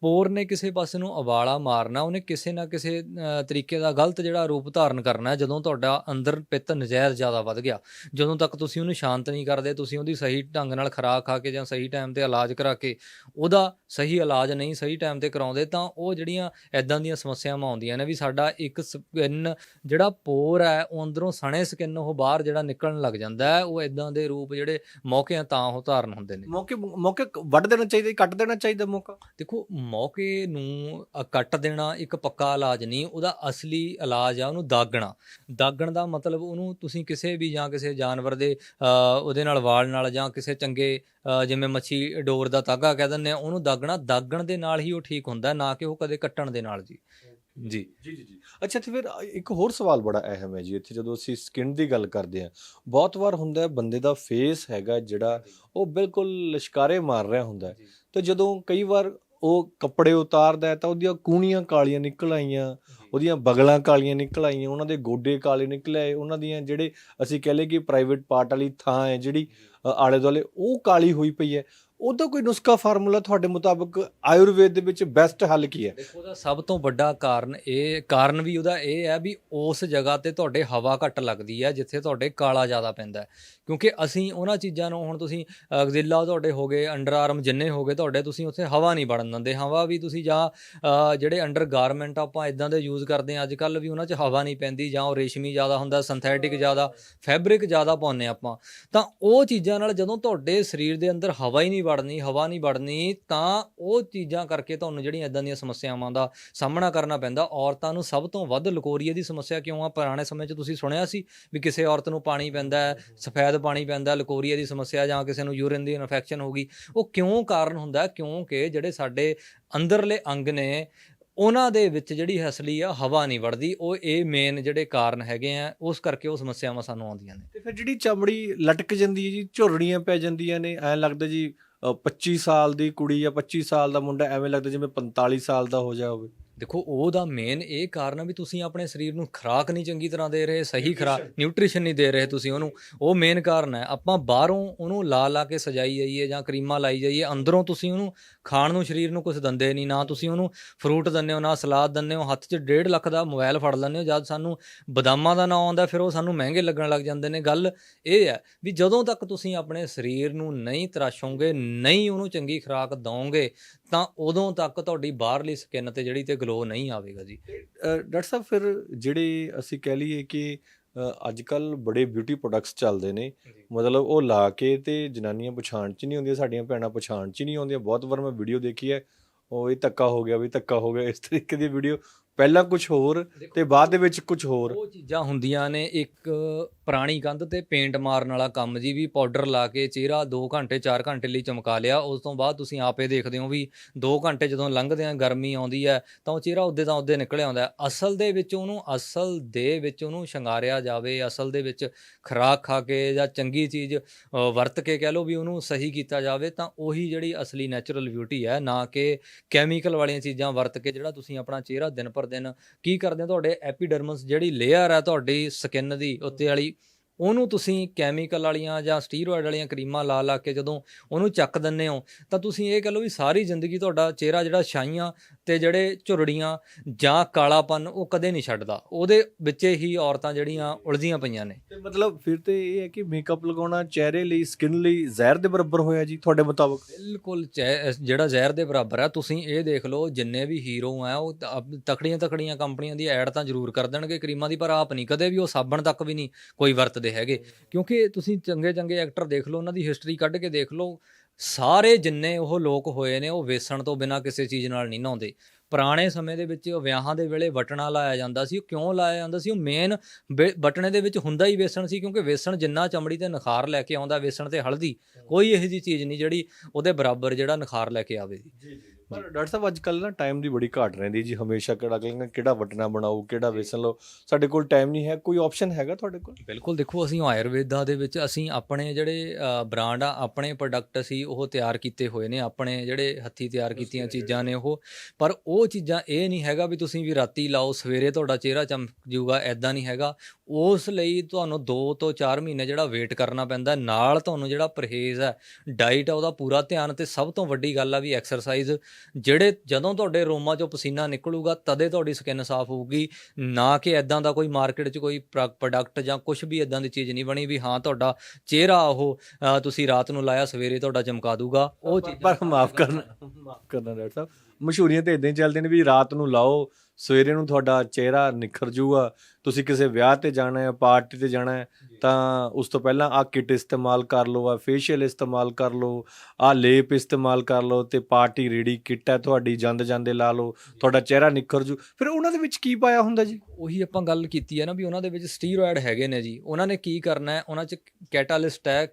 ਪੋਰ ਨੇ ਕਿਸੇ ਪਾਸੇ ਨੂੰ ਉਬਾਲਾ ਮਾਰਨਾ ਉਹਨੇ ਕਿਸੇ ਨਾ ਕਿਸੇ ਤਰੀਕੇ ਦਾ ਗਲਤ ਜਿਹੜਾ ਰੂਪ ਧਾਰਨ ਕਰਨਾ। ਜਦੋਂ ਤੁਹਾਡਾ ਅੰਦਰ ਪਿੱਤ ਨਜਾਇਜ਼ ਜ਼ਿਆਦਾ ਵੱਧ ਗਿਆ। ਜਦੋਂ ਤੱਕ ਤੁਸੀਂ ਉਹਨੂੰ ਸ਼ਾਂਤ ਨਹੀਂ ਕਰਦੇ ਤੁਸੀਂ ਉਹਦੀ ਸਹੀ ਢੰਗ ਨਾਲ ਖੁਰਾਕ ਖਾ ਕੇ ਜਾਂ ਸਹੀ ਟਾਈਮ ਤੇ ਇਲਾਜ ਕਰਾ ਕੇ ਉਹਦਾ ਸਹੀ ਇਲਾਜ ਨਹੀਂ ਸਹੀ ਟਾਈਮ ਤੇ ਕਰਾਉਂਦੇ ਤਾਂ ਉਹ ਜਿਹੜੀਆਂ ਐਦਾਂ ਦੀਆਂ ਸਮੱਸਿਆਵਾਂ ਆਉਂਦੀਆਂ ਨੇ ਵੀ ਸਾਡਾ ਇੱਕ ਸਕਿਨ ਜਿਹੜਾ ਪੋਰ ਹੈ ਉਹ ਅੰਦਰੋਂ ਸਣੇ ਸਕਿਨ ਉਹ ਬਾਹਰ ਜਿਹੜਾ ਨਿਕਲਣ ਲੱਗ ਜਾਂਦਾ ਹੈ ਉਹ ਐਦਾਂ ਦੇ ਰੂਪ ਜਿਹੜੇ ਮੌਕਿਆਂ ਤਾਂ ਉਹ ਧਾਰਨ ਹੁੰਦੇ ਨੇ। ਮੌਕੇ ਮੌਕੇ ਵੱਢ ਦੇਣਾ ਚਾਹੀਦਾ ਕੱਟ ਦੇਣਾ ਚਾਹੀਦਾ ਮੌਕਾ? ਦੇਖੋ ਮੌਕੇ ਨੂੰ ਕੱਟ ਦੇਣਾ ਇੱਕ ਪੱਕਾ ਇਲਾਜ ਨਹੀਂ ਉਹਦਾ ਅਸਲੀ ਇਲਾਜ ਆ ਉਹਨੂੰ ਦਾਗਣਾ। ਦਾਗਣ ਦਾ ਮਤਲਬ ਉਹਨੂੰ ਤੁਸੀਂ ਕਿਸੇ ਵੀ ਜਾਂ ਕਿਸੇ ਜਾਨਵਰ ਦੇ ਉਹਦੇ ਨਾਲ ਵਾਲ ਨਾਲ ਜਾਂ ਕਿਸੇ ਚੰਗੇ ਜਿਵੇਂ ਮੱਛੀ ਡੋਰ ਦਾ ਤਾਗਾ ਕਹਿ ਦਿੰਦੇ ਆ ਉਹਨੂੰ ਦਾਗਣਾ ਦਾਗਣ ਦੇ ਨਾਲ ਹੀ ਉਹ ਠੀਕ ਹੁੰਦਾ ਨਾ ਕਿ ਉਹ ਕਦੇ ਕੱਟਣ ਦੇ ਨਾਲ ਜੀ। ਜੀ। ਜੀ ਜੀ ਅੱਛਾ ਤੇ ਫਿਰ ਇੱਕ ਹੋਰ ਸਵਾਲ ਬੜਾ ਅਹਿਮ ਹੈ ਜੀ ਇੱਥੇ ਜਦੋਂ ਅਸੀਂ ਸਕਿਨ ਦੀ ਗੱਲ ਕਰਦੇ ਹਾਂ ਬਹੁਤ ਵਾਰ ਹੁੰਦਾ ਹੈ ਬੰਦੇ ਦਾ ਫੇਸ ਹੈਗਾ ਜਿਹੜਾ ਉਹ ਬਿਲਕੁਲ ਲਿਸ਼ਕਾਰੇ ਮਾਰ ਰਿਹਾ ਹੁੰਦਾ ਹੈ। ਤੇ ਜਦੋਂ ਕਈ ਵਾਰ ਉਹ ਕੱਪੜੇ ਉਤਾਰਦਾ ਹੈ ਤਾਂ ਉਹਦੀਆਂ ਕੂਣੀਆਂ ਕਾਲੀਆਂ ਨਿਕਲ ਆਈਆਂ ਉਹਦੀਆਂ ਬਗਲਾਂ ਕਾਲੀਆਂ ਨਿਕਲ ਆਈਆਂ ਉਹਨਾਂ ਦੇ ਗੋਡੇ ਕਾਲੇ ਨਿਕਲ ਆਏ ਉਹਨਾਂ ਦੀਆਂ ਜਿਹੜੇ ਅਸੀਂ ਕਹ ਲਏ ਕਿ ਪ੍ਰਾਈਵੇਟ ਪਾਰਟ ਵਾਲੀ ਥਾਂ ਹੈ ਜਿਹੜੀ ਆਲੇ ਦੁਆਲੇ ਉਹ ਕਾਲੀ ਹੋਈ ਪਈ ਹੈ। ਉਹਦਾ ਕੋਈ ਨੁਸਖਾ ਫਾਰਮੂਲਾ ਤੁਹਾਡੇ ਮੁਤਾਬਕ ਆਯੁਰਵੇਦ ਦੇ ਵਿੱਚ ਬੈਸਟ ਹੱਲ ਕੀ ਹੈ? ਦੇਖੋ ਉਹਦਾ ਸਭ ਤੋਂ ਵੱਡਾ ਕਾਰਨ ਇਹ, ਕਾਰਨ ਵੀ ਉਹਦਾ ਇਹ ਹੈ ਵੀ ਉਸ ਜਗ੍ਹਾ ਤੇ ਤੁਹਾਡੇ ਹਵਾ ਘੱਟ ਲੱਗਦੀ ਹੈ, ਜਿੱਥੇ ਤੁਹਾਡੇ ਕਾਲਾ ਜ਼ਿਆਦਾ ਪੈਂਦਾ ਕਿਉਂਕਿ ਅਸੀਂ ਉਹਨਾਂ ਚੀਜ਼ਾਂ ਨੂੰ, ਹੁਣ ਤੁਸੀਂ ਅਗਜ਼ਿਲਾ ਤੁਹਾਡੇ ਹੋ ਗਏ, ਅੰਡਰ ਆਰਮ ਜਿੰਨੇ ਹੋ ਗਏ, ਤੁਹਾਡੇ ਤੁਸੀਂ ਉੱਥੇ ਹਵਾ ਨਹੀਂ ਵੜਨ ਦਿੰਦੇ। ਹਵਾ ਵੀ ਤੁਸੀਂ ਜਾਂ ਜਿਹੜੇ ਅੰਡਰ ਗਾਰਮੈਂਟ ਆਪਾਂ ਇਦਾਂ ਦੇ ਯੂਜ਼ ਕਰਦੇ ਹਾਂ ਅੱਜ ਕੱਲ ਵੀ ਉਹਨਾਂ 'ਚ ਹਵਾ ਨਹੀਂ ਪੈਂਦੀ ਜਾਂ ਉਹ ਰੇਸ਼ਮੀ ਜ਼ਿਆਦਾ ਹੁੰਦਾ ਸਿੰਥੈਟਿਕ ਜ਼ਿਆਦਾ ਫੈਬਰਿਕ ਜ਼ਿਆਦਾ ਪਾਉਂਦੇ ਆਪਾਂ। ਤਾਂ ਉਹ ਚੀਜ਼ਾਂ ਨਾਲ ਜਦੋਂ ਤੁਹਾਡੇ ਸਰੀਰ ਦੇ ਅੰਦਰ ਹਵਾ ਹੀ ਨਹੀਂ ਵੜਨੀ ਹਵਾ ਨਹੀਂ ਵੜਨੀ ਤਾਂ ਉਹ ਚੀਜ਼ਾਂ ਕਰਕੇ ਤੁਹਾਨੂੰ ਜਿਹੜੀਆਂ ਇਦਾਂ ਦੀਆਂ ਸਮੱਸਿਆਵਾਂ ਦਾ ਸਾਹਮਣਾ ਕਰਨਾ ਪੈਂਦਾ। ਔਰਤਾਂ ਨੂੰ ਸਭ ਤੋਂ ਵੱਧ ਲਕੋਰੀਏ ਦੀ ਸਮੱਸਿਆ ਕਿਉਂ ਆ? ਪੁਰਾਣੇ ਸਮੇਂ 'ਚ ਤੁਸੀਂ ਸੁਣਿਆ ਸੀ ਵੀ ਕਿਸੇ ਔਰਤ ਨੂੰ ਪਾਣੀ ਪੈਂਦਾ ਸਫੈਦ ਪਾਣੀ ਪੈਂਦਾ ਲਕੋਰੀਏ ਦੀ ਸਮੱਸਿਆ ਜਾਂ ਕਿਸੇ ਨੂੰ ਯੂਰਿਨ ਦੀ ਇਨਫੈਕਸ਼ਨ ਹੋ ਗਈ। ਉਹ ਕਿਉਂ ਕਾਰਨ ਹੁੰਦਾ? ਕਿਉਂਕਿ ਜਿਹੜੇ ਸਾਡੇ ਅੰਦਰਲੇ ਅੰਗ ਨੇ ਉਹਨਾਂ ਦੇ ਵਿੱਚ ਜਿਹੜੀ ਅਸਲੀ ਆ ਹਵਾ ਨਹੀਂ ਵੜਦੀ। ਉਹ ਇਹ ਮੇਨ ਜਿਹੜੇ ਕਾਰਨ ਹੈਗੇ ਆ ਉਸ ਕਰਕੇ ਉਹ ਸਮੱਸਿਆਵਾਂ ਸਾਨੂੰ ਆਉਂਦੀਆਂ ਨੇ। ਤੇ ਫਿਰ ਜਿਹੜੀ ਚਮੜੀ ਲਟਕ ਜਾਂਦੀ ਹੈ ਜੀ ਝੁਰੜੀਆਂ ਪੈ ਜਾਂਦੀਆਂ ਨੇ ਐਂ ਲੱਗਦਾ ਜੀ 25 ਸਾਲ ਦੀ ਕੁੜੀ ਜਾਂ 25 ਸਾਲ ਦਾ ਮੁੰਡਾ ਐਵੇਂ ਲੱਗਦਾ ਜਿਵੇਂ 45 ਸਾਲ ਦਾ ਹੋ ਜਾ ਹੋਵੇ। ਦੇਖੋ ਉਹਦਾ ਮੇਨ ਇਹ ਕਾਰਨ ਆ ਵੀ ਤੁਸੀਂ ਆਪਣੇ ਸਰੀਰ ਨੂੰ ਖੁਰਾਕ ਨਹੀਂ ਚੰਗੀ ਤਰ੍ਹਾਂ ਦੇ ਰਹੇ ਸਹੀ ਖੁਰਾਕ ਨਿਊਟ੍ਰੀਸ਼ਨ ਨਹੀਂ ਦੇ ਰਹੇ ਤੁਸੀਂ ਉਹਨੂੰ। ਉਹ ਮੇਨ ਕਾਰਨ ਹੈ ਆਪਾਂ ਬਾਹਰੋਂ ਉਹਨੂੰ ਲਾ ਲਾ ਕੇ ਸਜਾਈ ਜਾਈਏ ਜਾਂ ਕਰੀਮਾਂ ਲਾਈ ਜਾਈਏ ਅੰਦਰੋਂ ਤੁਸੀਂ ਉਹਨੂੰ ਖਾਣ ਨੂੰ ਸਰੀਰ ਨੂੰ ਕੁਝ ਦਿੰਦੇ ਨਹੀਂ ਨਾ ਤੁਸੀਂ ਉਹਨੂੰ ਫਰੂਟ ਦਿੰਦੇ ਹੋ ਨਾ ਸਲਾਦ ਦਿੰਦੇ ਹੋ ਹੱਥ 'ਚ 1.5 ਲੱਖ ਦਾ ਮੋਬਾਈਲ ਫੜ ਲੈਂਦੇ ਹੋ ਜਦ ਸਾਨੂੰ ਬਦਾਮਾਂ ਦਾ ਨਾਂ ਆਉਂਦਾ ਫਿਰ ਉਹ ਸਾਨੂੰ ਮਹਿੰਗੇ ਲੱਗਣ ਲੱਗ ਜਾਂਦੇ ਨੇ। ਗੱਲ ਇਹ ਹੈ ਵੀ ਜਦੋਂ ਤੱਕ ਤੁਸੀਂ ਆਪਣੇ ਸਰੀਰ ਨੂੰ ਨਹੀਂ ਤਰਾਸ਼ੋਗੇ ਨਹੀਂ ਉਹਨੂੰ ਚੰਗੀ ਖੁਰਾਕ ਦਵੋਗੇ ਤਾਂ ਉਦੋਂ ਤੱਕ ਤੁਹਾਡੀ ਬਾਹਰਲੀ ਸਕਿਨ ਤੇ ਜਿਹੜੀ ਤੇ ਗਲੋ ਨਹੀਂ ਆਵੇਗਾ ਜੀ। ਡਾਕਟਰ ਸਾਹਿਬ ਫਿਰ ਜਿਹੜੇ ਅਸੀਂ ਕਹਿ ਲਈਏ ਕਿ ਅੱਜ ਕੱਲ ਬੜੇ ਬਿਊਟੀ ਪ੍ਰੋਡਕਟਸ ਚੱਲਦੇ ਨੇ ਮਤਲਬ ਉਹ ਲਾ ਕੇ ਤੇ ਜਨਾਨੀਆਂ ਪਛਾਣ ਚ ਨਹੀਂ ਹੁੰਦੀਆਂ ਸਾਡੀਆਂ ਭੈਣਾਂ ਪਛਾਣ ਚ ਨਹੀਂ ਆਉਂਦੀਆਂ। ਬਹੁਤ ਵਾਰ ਮੈਂ ਵੀਡੀਓ ਦੇਖੀ ਹੈ ਉਹ ਇਹ ਧੱਕਾ ਹੋ ਗਿਆ ਵੀ ਧੱਕਾ ਹੋ ਗਿਆ ਇਸ ਤਰੀਕੇ ਦੀ ਵੀਡੀਓ ਪਹਿਲਾਂ ਕੁਝ ਹੋਰ ਤੇ ਬਾਅਦ ਦੇ ਵਿੱਚ ਕੁਝ ਹੋਰ। ਉਹ ਚੀਜ਼ਾਂ ਹੁੰਦੀਆਂ ਨੇ ਇੱਕ ਪੁਰਾਣੀ ਕੰਧ ਤੇ ਪੇਂਟ ਮਾਰਨ ਵਾਲਾ ਕੰਮ ਜੀ ਵੀ ਪਾਊਡਰ ਲਾ ਕੇ ਚਿਹਰਾ 2 ਘੰਟੇ 4 ਘੰਟੇ ਲਈ ਚਮਕਾ ਲਿਆ। ਉਸ ਤੋਂ ਬਾਅਦ ਤੁਸੀਂ ਆਪੇ ਦੇਖਦੇ ਹੋ ਵੀ 2 ਘੰਟੇ ਜਦੋਂ ਲੰਘਦੇ ਆ, ਗਰਮੀ ਆਉਂਦੀ ਹੈ, ਤਾਂ ਉਹ ਚਿਹਰਾ ਉੱਦੇ ਦਾ ਉੱਦੇ ਨਿਕਲ ਆਉਂਦਾ ਅਸਲ ਦੇ ਵਿੱਚ ਉਹਨੂੰ, ਅਸਲ ਦੇ ਵਿੱਚ ਉਹਨੂੰ ਸ਼ਿੰਗਾਰਿਆ ਜਾਵੇ, ਅਸਲ ਦੇ ਵਿੱਚ ਖੁਰਾਕ ਖਾ ਕੇ ਜਾਂ ਚੰਗੀ ਚੀਜ਼ ਵਰਤ ਕੇ ਕਹਿ ਲਓ ਵੀ ਉਹਨੂੰ ਸਹੀ ਕੀਤਾ ਜਾਵੇ, ਤਾਂ ਉਹੀ ਜਿਹੜੀ ਅਸਲੀ ਨੈਚੁਰਲ ਬਿਊਟੀ ਹੈ, ਨਾ ਕਿ ਕੈਮੀਕਲ ਵਾਲੀਆਂ ਚੀਜ਼ਾਂ ਵਰਤ ਕੇ ਜਿਹੜਾ ਤੁਸੀਂ ਆਪਣਾ ਚਿਹਰਾ ਦਿਨ ਪਰ ਦਿਨ ਕੀ ਕਰਦੇ ਹੋ, ਤੁਹਾਡੇ ਐਪੀਡਰਮਸ ਜਿਹੜੀ ਲੇਅਰ ਹੈ ਤੁਹਾਡੀ ਸਕਿਨ ਦੀ, ਉੱਤੇ ਵਾਲੀ ਉਹਨੂੰ ਤੁਸੀਂ ਕੈਮੀਕਲ ਵਾਲੀਆਂ ਜਾਂ ਸਟੀਰੋਇਡ ਵਾਲੀਆਂ ਕਰੀਮਾਂ ਲਾ ਲਾ ਕੇ ਜਦੋਂ ਉਹਨੂੰ ਚੱਕ ਦਿੰਦੇ ਹੋ ਤਾਂ ਤੁਸੀਂ ਇਹ ਕਹ ਲਓ ਵੀ ਸਾਰੀ ਜ਼ਿੰਦਗੀ ਤੁਹਾਡਾ ਚਿਹਰਾ ਜਿਹੜਾ ਛਾਈਆਂ ਤੇ ਜਿਹੜੇ ਝੁਰੜੀਆਂ ਜਾਂ ਕਾਲਾਪਨ ਉਹ ਕਦੇ ਨਹੀਂ ਛੱਡਦਾ। ਉਹਦੇ ਵਿੱਚ ਹੀ ਔਰਤਾਂ ਜਿਹੜੀਆਂ ਉਲਝੀਆਂ ਪਈਆਂ ਨੇ। ਤੇ ਮਤਲਬ ਫਿਰ ਤੇ ਇਹ ਹੈ ਕਿ ਮੇਕਅਪ ਲਗਾਉਣਾ ਚਿਹਰੇ ਲਈ ਸਕਿਨ ਲਈ ਜ਼ਹਿਰ ਦੇ ਬਰਾਬਰ ਹੋਇਆ ਜੀ ਤੁਹਾਡੇ ਮੁਤਾਬਕ? ਬਿਲਕੁਲ ਜ਼ਹਿ- ਜਿਹੜਾ ਜ਼ਹਿਰ ਦੇ ਬਰਾਬਰ ਹੈ ਤੁਸੀਂ ਇਹ ਦੇਖ ਲਓ ਜਿੰਨੇ ਵੀ ਹੀਰੋ ਆ ਉਹ ਤਕੜੀਆਂ ਤਕੜੀਆਂ ਕੰਪਨੀਆਂ ਦੀ ਐਡ ਤਾਂ ਜ਼ਰੂਰ ਕਰ ਦੇਣਗੇ ਕਰੀਮਾਂ ਦੀ ਪਰ ਆਪ ਨਹੀਂ ਕਦੇ ਵੀ ਉਹ ਸਾਬਣ ਤੱਕ ਵੀ ਨਹੀਂ ਕੋਈ ਵਰਤਦੇ ਹੈਗੇ। ਕਿਉਂਕਿ ਤੁਸੀਂ ਚੰਗੇ ਚੰਗੇ ਐਕਟਰ ਦੇਖ ਲਓ, ਉਹਨਾਂ ਦੀ ਹਿਸਟਰੀ ਕੱਢ ਕੇ ਦੇਖ ਲਓ, ਸਾਰੇ ਜਿੰਨੇ ਉਹ ਲੋਕ ਹੋਏ ਨੇ, ਉਹ ਵੇਸਣ ਤੋਂ ਬਿਨਾ ਕਿਸੇ ਚੀਜ਼ ਨਾਲ ਨਹੀਂ ਨਹਾਉਂਦੇ। ਪੁਰਾਣੇ ਸਮੇਂ ਦੇ ਵਿੱਚ ਵਿਆਹਾਂ ਦੇ ਵੇਲੇ ਵਟਣਾ ਲਾਇਆ ਜਾਂਦਾ ਸੀ, ਉਹ ਕਿਉਂ ਲਾਇਆ ਜਾਂਦਾ ਸੀ? ਉਹ ਮੇਨ ਬਟਣੇ ਦੇ ਵਿੱਚ ਹੁੰਦਾ ਹੀ ਵੇਸਣ ਸੀ, ਕਿਉਂਕਿ ਵੇਸਣ ਜਿੰਨਾ ਚਮੜੀ ਤੇ ਨਖਾਰ ਲੈ ਕੇ ਆਉਂਦਾ, ਵੇਸਣ ਤੇ ਹਲਦੀ, ਕੋਈ ਇਹੋ ਜਿਹੀ ਚੀਜ਼ ਨਹੀਂ ਜਿਹੜੀ ਉਹਦੇ ਬਰਾਬਰ ਜਿਹੜਾ ਨਖਾਰ ਲੈ ਕੇ ਆਵੇ। ਜੀ। ਪਰ ਡਾਕਟਰ ਸਾਹਿਬ ਅੱਜ ਕੱਲ ਨਾ ਟਾਈਮ ਦੀ ਬੜੀ ਘਾਟ ਰਹਿੰਦੀ ਜੀ ਹਮੇਸ਼ਾ ਕਿਹੜਾ ਅਗਲੇ ਕਿਹੜਾ ਵਟਣਾ ਬਣਾਓ ਕਿਹੜਾ ਵੇਸਣ ਲਓ ਸਾਡੇ ਕੋਲ ਟਾਈਮ ਨਹੀਂ ਹੈ ਕੋਈ ਆਪਸ਼ਨ ਹੈਗਾ ਤੁਹਾਡੇ ਕੋਲ? ਬਿਲਕੁਲ ਦੇਖੋ ਅਸੀਂ ਆਯੁਰਵੇਦਾ ਦੇ ਵਿੱਚ ਅਸੀਂ ਆਪਣੇ ਜਿਹੜੇ ਬ੍ਰਾਂਡ ਆ ਆਪਣੇ ਪ੍ਰੋਡਕਟ ਅਸੀਂ ਉਹ ਤਿਆਰ ਕੀਤੇ ਹੋਏ ਨੇ ਆਪਣੇ ਜਿਹੜੇ ਹੱਥੀ ਤਿਆਰ ਕੀਤੀਆਂ ਚੀਜ਼ਾਂ ਨੇ ਉਹ। ਪਰ ਉਹ ਚੀਜ਼ਾਂ ਇਹ ਨਹੀਂ ਹੈਗਾ ਵੀ ਤੁਸੀਂ ਵੀ ਰਾਤੀ ਲਾਓ ਸਵੇਰੇ ਤੁਹਾਡਾ ਚਿਹਰਾ ਚਮਕ ਜਾਊਗਾ ਐਦਾਂ ਨਹੀਂ ਹੈਗਾ। ਉਸ ਲਈ ਤੁਹਾਨੂੰ 2 ਤੋਂ 4 ਮਹੀਨੇ ਜਿਹੜਾ ਵੇਟ ਕਰਨਾ ਪੈਂਦਾ ਨਾਲ ਤੁਹਾਨੂੰ ਜਿਹੜਾ ਪਰਹੇਜ਼ ਹੈ ਡਾਈਟ ਆ ਉਹਦਾ ਪੂਰਾ ਧਿਆਨ ਤੇ ਸਭ ਤੋਂ ਵੱਡੀ ਗੱਲ ਆ ਵੀ ਐਕਸਰਸਾਈਜ਼ ਜਿਹੜੇ ਜਦੋਂ ਤੁਹਾਡੇ ਰੋਮਾਂ ਚੋਂ ਪਸੀਨਾ ਨਿਕਲੂਗਾ ਤਦੇ ਤੁਹਾਡੀ ਸਕਿਨ ਸਾਫ਼ ਹੋਊਗੀ। ਨਾ ਕਿ ਐਦਾਂ ਦਾ ਕੋਈ ਮਾਰਕੀਟ 'ਚ ਕੋਈ ਪ੍ਰੋਡਕਟ ਜਾਂ ਕੁਝ ਵੀ ਐਦਾਂ ਦੀ ਚੀਜ਼ ਨਹੀਂ ਬਣੀ ਵੀ ਹਾਂ ਤੁਹਾਡਾ ਚਿਹਰਾ ਉਹ ਤੁਸੀਂ ਰਾਤ ਨੂੰ ਲਾਇਆ ਸਵੇਰੇ ਤੁਹਾਡਾ ਚਮਕਾ ਦੂਗਾ। ਉਹ ਚੀਜ਼ਾਂ ਪਰ ਮਾਫ ਕਰਨਾ ਮਾਫ ਕਰਨਾ ਡਾਕਟਰ ਸਾਹਿਬ ਮਸ਼ਹੂਰੀਆਂ ਤੇ ਇਦਾਂ ਹੀ ਚੱਲਦੀਆਂ ਨੇ ਵੀ ਰਾਤ ਨੂੰ ਲਾਓ ਸਵੇਰੇ ਨੂੰ ਤੁਹਾਡਾ ਚਿਹਰਾ ਨਿਖਰ ਜੂਗਾ ਤੁਸੀਂ ਕਿਸੇ ਵਿਆਹ ਤੇ ਜਾਣਾ ਹੈ ਪਾਰਟੀ ਤੇ ਜਾਣਾ ਹੈ ਤਾਂ ਉਸ ਤੋਂ ਪਹਿਲਾਂ ਆ ਕਿਟ ਇਸਤੇਮਾਲ ਕਰ ਲਓ ਆ ਫੇਸ਼ੀਅਲ ਇਸਤੇਮਾਲ ਕਰ ਲਓ ਆ ਲੇਪ ਇਸਤੇਮਾਲ ਕਰ ਲਓ ਤੇ ਪਾਰਟੀ ਰੈਡੀ ਕਿਟ ਹੈ ਤੁਹਾਡੀ ਜੰਦ ਜਾਂਦੇ ਲਾ ਲਓ ਤੁਹਾਡਾ ਚਿਹਰਾ ਨਿਖਰ ਜੂ। ਫਿਰ ਉਹਨਾਂ ਦੇ ਵਿੱਚ ਕੀ ਪਾਇਆ ਹੁੰਦਾ ਜੀ? ਉਹੀ ਆਪਾਂ ਗੱਲ ਕੀਤੀ ਹੈ ਨਾ ਵੀ ਉਹਨਾਂ ਦੇ ਵਿੱਚ ਸਟੀਰੋਇਡ ਹੈਗੇ ਨੇ ਜੀ। ਉਹਨਾਂ ਨੇ ਕੀ ਕਰਨਾ ਹੈ? ਉਹਨਾਂ 'ਚ ਕੈਟਾਲਿਸਟ ਹੈ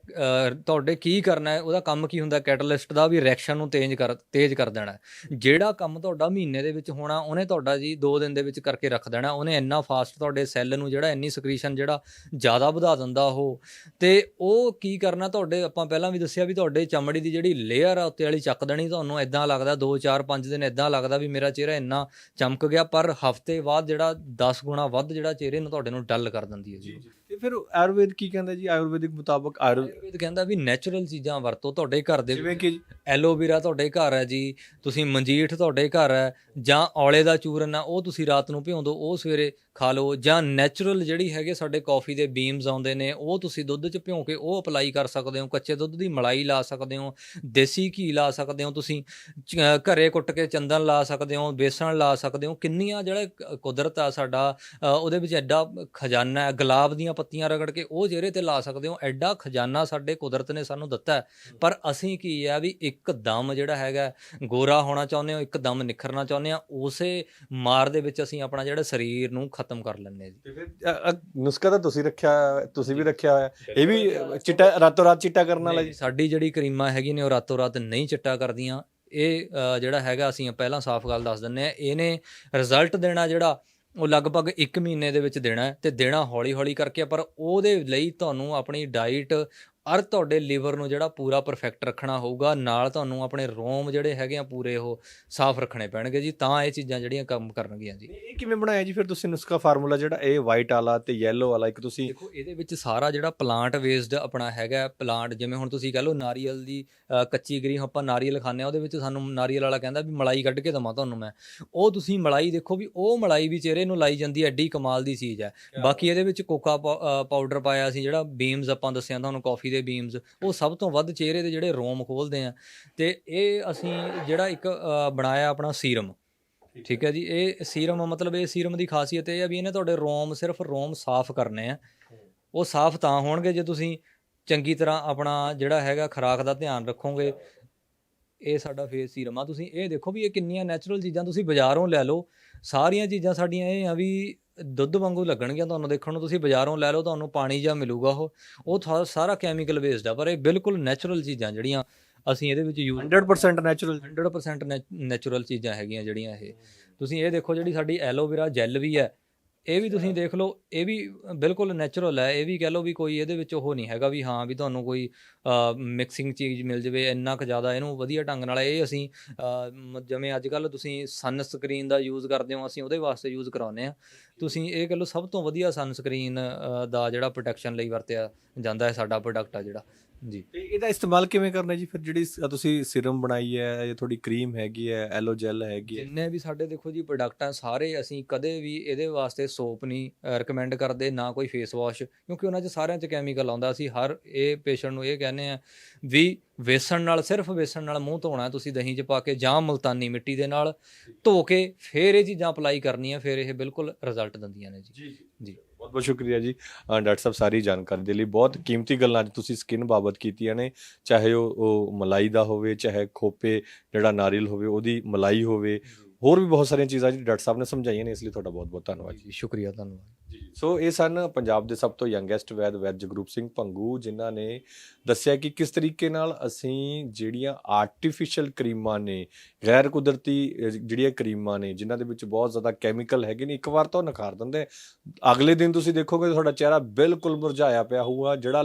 ਤੁਹਾਡੇ ਕੀ ਕਰਨਾ ਹੈ? ਉਹਦਾ ਕੰਮ ਕੀ ਹੁੰਦਾ? ਕੈਟਾਲਿਸਟ ਦਾ ਵੀ ਰਿਐਕਸ਼ਨ ਨੂੰ ਤੇਜ਼ ਕਰ ਤੇਜ਼ ਕਰ ਦੇਣਾ। ਜਿਹੜਾ ਕੰਮ ਤੁਹਾਡਾ ਮਹੀਨੇ ਦੇ ਵਿੱਚ ਹੋਣਾ ਉਹਨੇ ਤੁਹਾਡਾ ਜੀ 2 ਦਿਨ ਦੇ ਵਿੱਚ ਕਰਕੇ ਰੱਖ ਦੇਣਾ ਉਹਨੇ ਇੰਨਾ ਫਾਸਟ ਤੁਹਾਡੇ ਸੈੱਲ ਨੂੰ ਜਿਹੜਾ ਇੰਨੀ ਸਕ੍ਰੀਸ਼ਨ ਜਿਹੜਾ ਜ਼ਿਆਦਾ ਵਧਾ ਦਿੰਦਾ ਉਹ। ਤੇ ਉਹ ਕੀ ਕਰਨਾ ਤੁਹਾਡੇ ਆਪਾਂ ਪਹਿਲਾਂ ਵੀ ਦੱਸਿਆ ਵੀ ਤੁਹਾਡੇ ਚਮੜੀ ਦੀ ਜਿਹੜੀ ਲੇਅਰ ਆ ਉੱਤੇ ਵਾਲੀ ਚੱਕ ਦੇਣੀ ਤੁਹਾਨੂੰ ਇਦਾਂ ਲੱਗਦਾ 2 4 5 ਦਿਨ ਇਦਾਂ ਲੱਗਦਾ ਵੀ ਮੇਰਾ ਚਿਹਰਾ ਇੰਨਾ ਚਮਕ ਗਿਆ ਪਰ ਹਫ਼ਤੇ ਬਾਅਦ ਜਿਹੜਾ 10 ਗੁਣਾ ਵੱਧ ਜਿਹੜਾ ਚਿਹਰੇ ਨੂੰ ਤੁਹਾਡੇ ਨੂੰ ਡਲ ਕਰ ਦਿੰਦੀ ਹੈ ਜੀ ਤੇ ਫਿਰ ਆਯੁਰਵੇਦ ਕੀ ਕਹਿੰਦਾ ਜੀ? ਆਯੁਰਵੈਦਿਕ ਮੁਤਾਬਕ ਆਯੁਰ ਆਯੁਰਵੇਦ ਕਹਿੰਦਾ ਵੀ ਨੈਚੁਰਲ ਚੀਜ਼ਾਂ ਵਰਤੋ ਤੁਹਾਡੇ ਘਰ ਦੇ ਜਿਵੇਂ ਕਿ ਐਲੋਵੇਰਾ ਤੁਹਾਡੇ ਘਰ ਹੈ ਜੀ ਤੁਸੀਂ ਮੰਜੀਠ ਤੁਹਾਡੇ ਘਰ ਹੈ ਜਾਂ ਔਲੇ ਦਾ ਚੂਰਨ ਆ ਉਹ ਤੁਸੀਂ ਰਾਤ ਨੂੰ ਭਿਉਂ ਦਿਓ ਉਹ ਸਵੇਰੇ ਖਾ ਲਓ ਜਾਂ ਨੈਚੁਰਲ ਜਿਹੜੀ ਹੈਗੇ ਸਾਡੇ ਕਾਫੀ ਦੇ ਬੀਮਸ ਆਉਂਦੇ ਨੇ, ਉਹ ਤੁਸੀਂ ਦੁੱਧ 'ਚ ਭਿਉਂ ਕੇ ਉਹ ਅਪਲਾਈ ਕਰ ਸਕਦੇ ਹੋ, ਕੱਚੇ ਦੁੱਧ ਦੀ ਮਲਾਈ ਲਾ ਸਕਦੇ ਹੋ, ਦੇਸੀ ਘੀ ਲਾ ਸਕਦੇ ਹੋ ਤੁਸੀਂ ਘਰੇ ਕੁੱਟ ਕੇ ਚੰਦਨ ਲਾ ਸਕਦੇ ਹੋ, ਬੇਸਣ ਲਾ ਸਕਦੇ ਹੋ, ਕਿੰਨੀਆਂ ਜਿਹੜਾ ਕੁਦਰਤ ਆ ਸਾਡਾ ਉਹਦੇ ਵਿੱਚ ਐਡਾ ਖਜ਼ਾਨਾ ਹੈ, ਗੁਲਾਬ ਦੀਆਂ ਪੱਤੀਆਂ ਰਗੜ ਕੇ ਉਹ ਚਿਹਰੇ ਤੇ ਲਾ ਸਕਦੇ ਹੋ, ਐਡਾ ਖਜ਼ਾਨਾ ਸਾਡੇ ਕੁਦਰਤ ਨੇ ਸਾਨੂੰ ਦਿੱਤਾ ਪਰ ਅਸੀਂ ਕੀ ਆ ਵੀ ਇੱਕਦਮ ਜਿਹੜਾ ਹੈਗਾ, ਗੋਰਾ ਹੋਣਾ ਚਾਹੁੰਦੇ ਹੋ, ਇੱਕਦਮ ਨਿਖਰਨਾ ਚਾਹੁੰਦੇ ਆ ਉਸੇ ਮਾਰ ਦੇ ਵਿੱਚ ਅਸੀਂ ਆਪਣਾ ਜਿਹੜਾ ਸਰੀਰ ਨੂੰ ਖਤਮ ਕਰ ਲੈਂਦੇ ਜੀ। ਤੇ ਫਿਰ ਅ, ਅ, ਨੁਸਖਾ ਤਾਂ ਤੁਸੀਂ ਰੱਖਿਆ ਤੁਸੀਂ ਵੀ ਰੱਖਿਆ ਹੋਇਆ। ਇਹ ਵੀ ਚਿੱਟਾ ਰਾਤੋਂ ਰਾਤ ਚਿੱਟਾ ਕਰਨ ਵਾਲਾ ਜੀ? ਸਾਡੀ ਜਿਹੜੀ ਕਰੀਮਾਂ ਹੈਗੀ ਨੇ ਉਹ ਰਾਤੋਂ ਰਾਤ ਨਹੀਂ ਚਿੱਟਾ ਕਰਦੀਆਂ। ਇਹ ਅ, ਜਿਹੜਾ ਹੈਗਾ ਅਸੀਂ ਪਹਿਲਾਂ ਸਾਫ਼ ਗੱਲ ਦੱਸ ਦਿੰਨੇ ਆ ਇਹਨੇ ਰਿਜ਼ਲਟ ਦੇਣਾ ਜਿਹੜਾ ਉਹ ਲਗਭਗ 1 ਮਹੀਨੇ ਦੇ ਵਿੱਚ ਦੇਣਾ ਹੈ ਤੇ ਦੇਣਾ ਹੌਲੀ ਹੌਲੀ ਕਰਕੇ ਆ, ਪਰ ਉਹਦੇ ਲਈ ਤੁਹਾਨੂੰ ਆਪਣੀ ਡਾਈਟ ਅਰ ਤੁਹਾਡੇ ਲੀਵਰ ਨੂੰ ਜਿਹੜਾ ਪੂਰਾ ਪਰਫੈਕਟ ਰੱਖਣਾ ਹੋਊਗਾ ਨਾਲ ਤੁਹਾਨੂੰ ਆਪਣੇ ਰੋਮ ਜਿਹੜੇ ਹੈਗੇ ਆ ਪੂਰੇ ਉਹ ਸਾਫ਼ ਰੱਖਣੇ ਪੈਣਗੇ ਜੀ ਤਾਂ ਇਹ ਚੀਜ਼ਾਂ ਜਿਹੜੀਆਂ ਕੰਮ ਕਰਨਗੀਆਂ ਜੀ। ਇਹ ਕਿਵੇਂ ਬਣਾਇਆ ਜੀ? ਫਿਰ ਤੁਸੀਂ ਨੁਸਖਾ ਫਾਰਮੂਲਾ ਜਿਹੜਾ ਇਹ ਵਾਈਟ ਵਾਲਾ ਤੇ ਯੈਲੋ ਵਾਲਾ ਇੱਕ ਤੁਸੀਂ ਦੇਖੋ ਇਹਦੇ ਵਿੱਚ ਸਾਰਾ ਜਿਹੜਾ ਪਲਾਂਟ ਵੇਸਡ ਆਪਣਾ ਹੈਗਾ ਪਲਾਂਟ ਜਿਵੇਂ ਹੁਣ ਤੁਸੀਂ ਕਹ ਲਓ ਨਾਰੀਅਲ ਦੀ ਕੱਚੀ ਗਰੀ ਆਪਾਂ ਨਾਰੀਅਲ ਖਾਂਦੇ ਆ ਉਹਦੇ ਵਿੱਚ ਸਾਨੂੰ ਨਾਰੀਅਲ ਵਾਲਾ ਕਹਿੰਦਾ ਵੀ ਮਲਾਈ ਕੱਢ ਕੇ ਦਵਾਂ ਤੁਹਾਨੂੰ ਮੈਂ। ਉਹ ਤੁਸੀਂ ਮਲਾਈ ਦੇਖੋ ਵੀ ਉਹ ਮਲਾਈ ਵੀ ਚਿਹਰੇ ਨੂੰ ਲਾਈ ਜਾਂਦੀ ਹੈ ਐਡੀ ਕਮਾਲ ਦੀ ਚੀਜ਼ ਹੈ। ਬਾਕੀ ਇਹਦੇ ਵਿੱਚ ਕੋਕਾ ਪਾਊਡਰ ਪਾਇਆ ਸੀ ਜਿਹੜਾ ਬੀਮਸ ਆਪਾਂ ਦੱਸਿਆ ਤੁਹਾਨੂੰ ਕਾਫੀ ਦੇ ਬੀਮਸ ਉਹ ਸਭ ਤੋਂ ਵੱਧ ਚਿਹਰੇ ਦੇ ਜਿਹੜੇ ਰੋਮ ਖੋਲਦੇ ਆ। ਤੇ ਇਹ ਅਸੀਂ ਜਿਹੜਾ ਇੱਕ ਬਣਾਇਆ ਆਪਣਾ ਸੀਰਮ। ਠੀਕ ਹੈ ਜੀ ਇਹ ਸੀਰਮ ਮਤਲਬ ਇਹ ਸੀਰਮ ਦੀ ਖਾਸੀਅਤ ਇਹ ਹੈ ਵੀ ਇਹਨੇ ਤੁਹਾਡੇ ਰੋਮ ਸਿਰਫ ਰੋਮ ਸਾਫ਼ ਕਰਨੇ ਆ। ਉਹ ਸਾਫ਼ ਤਾਂ ਹੋਣਗੇ ਜੇ ਤੁਸੀਂ ਚੰਗੀ ਤਰ੍ਹਾਂ ਆਪਣਾ ਜਿਹੜਾ ਹੈਗਾ ਖੁਰਾਕ ਦਾ ਧਿਆਨ ਰੱਖੋਗੇ। ਇਹ ਸਾਡਾ ਫੇਸ ਸੀਰਮ ਆ। ਤੁਸੀਂ ਇਹ ਦੇਖੋ ਵੀ ਇਹ ਕਿੰਨੀਆਂ ਨੈਚੁਰਲ ਚੀਜ਼ਾਂ ਤੁਸੀਂ ਬਾਜ਼ਾਰੋਂ ਲੈ ਲਓ। ਸਾਰੀਆਂ ਚੀਜ਼ਾਂ ਸਾਡੀਆਂ ਇਹ ਆ ਵੀ ਦੁੱਧ ਵਾਂਗੂ ਲੱਗਣਗੀਆਂ ਤੁਹਾਨੂੰ ਦੇਖਣ ਨੂੰ ਤੁਸੀਂ ਬਾਜ਼ਾਰੋਂ ਲੈ ਲਓ ਤੁਹਾਨੂੰ ਪਾਣੀ ਜਾਂ ਮਿਲੂਗਾ ਉਹ। ਉਹ ਸਾਰਾ ਕੈਮੀਕਲ ਬੇਸਡ ਆ ਪਰ ਇਹ ਬਿਲਕੁਲ ਨੈਚੁਰਲ ਚੀਜ਼ਾਂ ਜਿਹੜੀਆਂ ਅਸੀਂ ਇਹਦੇ ਵਿੱਚ ਯੂਜ਼ 100% ਨੈਚੁਰਲ 100% ਨੈਚੁਰਲ ਚੀਜ਼ਾਂ ਹੈਗੀਆਂ ਜਿਹੜੀਆਂ ਇਹ। ਤੁਸੀਂ ਇਹ ਦੇਖੋ ਜਿਹੜੀ ਸਾਡੀ ਐਲੋਵੇਰਾ ਜੈਲ ਵੀ ਹੈ ਇਹ ਵੀ ਤੁਸੀਂ ਦੇਖ ਲਓ ਇਹ ਵੀ ਬਿਲਕੁਲ ਨੈਚੁਰਲ ਹੈ। ਇਹ ਵੀ ਕਹਿ ਲਓ ਵੀ ਕੋਈ ਇਹਦੇ ਵਿੱਚ ਉਹ ਨਹੀਂ ਹੈਗਾ ਵੀ ਹਾਂ ਵੀ ਤੁਹਾਨੂੰ ਕੋਈ ਮਿਕਸਿੰਗ ਚੀਜ਼ ਮਿਲ ਜਵੇ ਇੰਨਾ ਕੁ ਜ਼ਿਆਦਾ ਇਹਨੂੰ ਵਧੀਆ ਢੰਗ ਨਾਲ ਇਹ ਅਸੀਂ ਜਿਵੇਂ ਅੱਜ ਕੱਲ ਤੁਸੀਂ ਸਨ ਸਕਰੀਨ ਦਾ ਯੂਜ਼ ਕਰਦੇ ਹੋ ਅਸੀਂ ਉਹਦੇ ਵਾਸਤੇ ਯੂਜ਼ ਕਰਾਉਂਦੇ ਆ ਤੁਸੀਂ ਇਹ ਕਹਿ ਲਓ ਸਭ ਤੋਂ ਵਧੀਆ ਸਨ ਸਕਰੀਨ ਦਾ ਜਿਹੜਾ ਪ੍ਰੋਟੈਕਸ਼ਨ ਲਈ ਵਰਤਿਆ ਜਾਂਦਾ ਹੈ ਸਾਡਾ ਪ੍ਰੋਡਕਟ ਆ ਜਿਹੜਾ। ਜੀ। ਤੇ ਇਹਦਾ ਇਸਤੇਮਾਲ ਕਿਵੇਂ ਕਰਨਾ ਜੀ? ਫਿਰ ਜਿਹੜੀ ਸ- ਤੁਸੀਂ ਸਿਰਮ ਬਣਾਈ ਹੈ ਜਾਂ ਤੁਹਾਡੀ ਕਰੀਮ ਹੈਗੀ ਹੈ ਐਲੋ ਜੈਲ ਹੈਗੀ ਹੈ। ਜਿੰਨੇ ਵੀ ਸਾਡੇ ਦੇਖੋ ਜੀ ਪ੍ਰੋਡਕਟ ਆ ਸਾਰੇ ਅਸੀਂ ਕਦੇ ਵੀ ਇਹਦੇ ਵਾਸਤੇ ਸੋਪ ਨਹੀਂ ਰეკਮੈਂਡ ਕਰਦੇ ਨਾ ਕੋਈ ਫੇਸ ਵਾਸ਼ ਕਿਉਂਕਿ ਉਹਨਾਂ 'ਚ ਸਾਰਿਆਂ 'ਚ ਕੈਮੀਕਲ ਆਉਂਦਾ। ਅਸੀਂ ਹਰ ਇਹ ਪੇਸ਼ੈਂਟ ਨੂੰ ਇਹ ਕਹਿੰਦੇ ਆ ਵੀ ਵੇਸਣ ਨਾਲ ਸਿਰਫ ਵੇਸਣ ਨਾਲ ਮੂੰਹ ਧੋਣਾ ਤੁਸੀਂ ਦਹੀਂ 'ਚ ਪਾ ਕੇ ਜਾਂ ਮਲਤਾਨੀ ਮਿੱਟੀ ਦੇ ਨਾਲ ਧੋ ਕੇ ਫਿਰ ਇਹ ਚੀਜ਼ਾਂ ਅਪਲਾਈ ਕਰਨੀਆਂ ਫਿਰ ਇਹ ਬਿਲਕੁਲ ਰਿਜ਼ਲਟ ਦਿੰਦੀਆਂ ਨੇ ਜੀ। ਜੀ ਬਹੁਤ ਬਹੁਤ ਸ਼ੁਕਰੀਆ ਜੀ। ਡਾਕਟਰ ਸਾਹਿਬ ਸਾਰੀ ਜਾਣਕਾਰੀ ਦੇ ਲਈ ਬਹੁਤ ਕੀਮਤੀ ਗੱਲਾਂ ਅੱਜ ਤੁਸੀਂ ਸਕਿਨ ਬਾਬਤ ਕੀਤੀਆਂ ਨੇ। ਚਾਹੇ ਉਹ ਮਲਾਈ ਦਾ ਹੋਵੇ ਚਾਹੇ ਖੋਪੇ ਜਿਹੜਾ ਨਾਰੀਅਲ ਹੋਵੇ ਉਹਦੀ ਮਲਾਈ ਹੋਵੇ। ਹੋਰ ਵੀ ਬਹੁਤ ਸਾਰੀਆਂ ਚੀਜ਼ਾਂ ਜੀ ਡਾਕਟਰ ਸਾਹਿਬ ਨੇ ਸਮਝਾਈਆਂ ਨੇ ਇਸ ਲਈ ਤੁਹਾਡਾ ਬਹੁਤ ਬਹੁਤ ਧੰਨਵਾਦ ਜੀ ਸ਼ੁਕਰੀਆ ਧੰਨਵਾਦ। ਸੋ ਇਹ ਸਨ ਪੰਜਾਬ ਦੇ ਸਭ ਤੋਂ ਯੰਗੈਸਟ ਵੈਦ ਵੈਦ ਜਗਰੂਪ ਸਿੰਘ ਭੰਗੂ, ਜਿਨ੍ਹਾਂ ਨੇ ਦੱਸਿਆ ਕਿ ਕਿਸ ਤਰੀਕੇ ਨਾਲ ਅਸੀਂ ਜਿਹੜੀਆਂ ਆਰਟੀਫੀਸ਼ੀਅਲ ਕਰੀਮਾਂ ਨੇ, ਗੈਰ ਕੁਦਰਤੀ ਜਿਹੜੀਆਂ ਕਰੀਮਾਂ ਨੇ, ਜਿਨ੍ਹਾਂ ਦੇ ਵਿੱਚ ਬਹੁਤ ਜ਼ਿਆਦਾ ਕੈਮੀਕਲ ਹੈਗੇ ਨੇ, ਇੱਕ ਵਾਰ ਤਾਂ ਉਹ ਨਖਾਰ ਦਿੰਦੇ ਅਗਲੇ ਦਿਨ ਤੁਸੀਂ ਦੇਖੋਗੇ ਤੁਹਾਡਾ ਚਿਹਰਾ ਬਿਲਕੁਲ ਮੁਰਝਾਇਆ ਪਿਆ ਹੋਊਗਾ, ਜਿਹੜਾ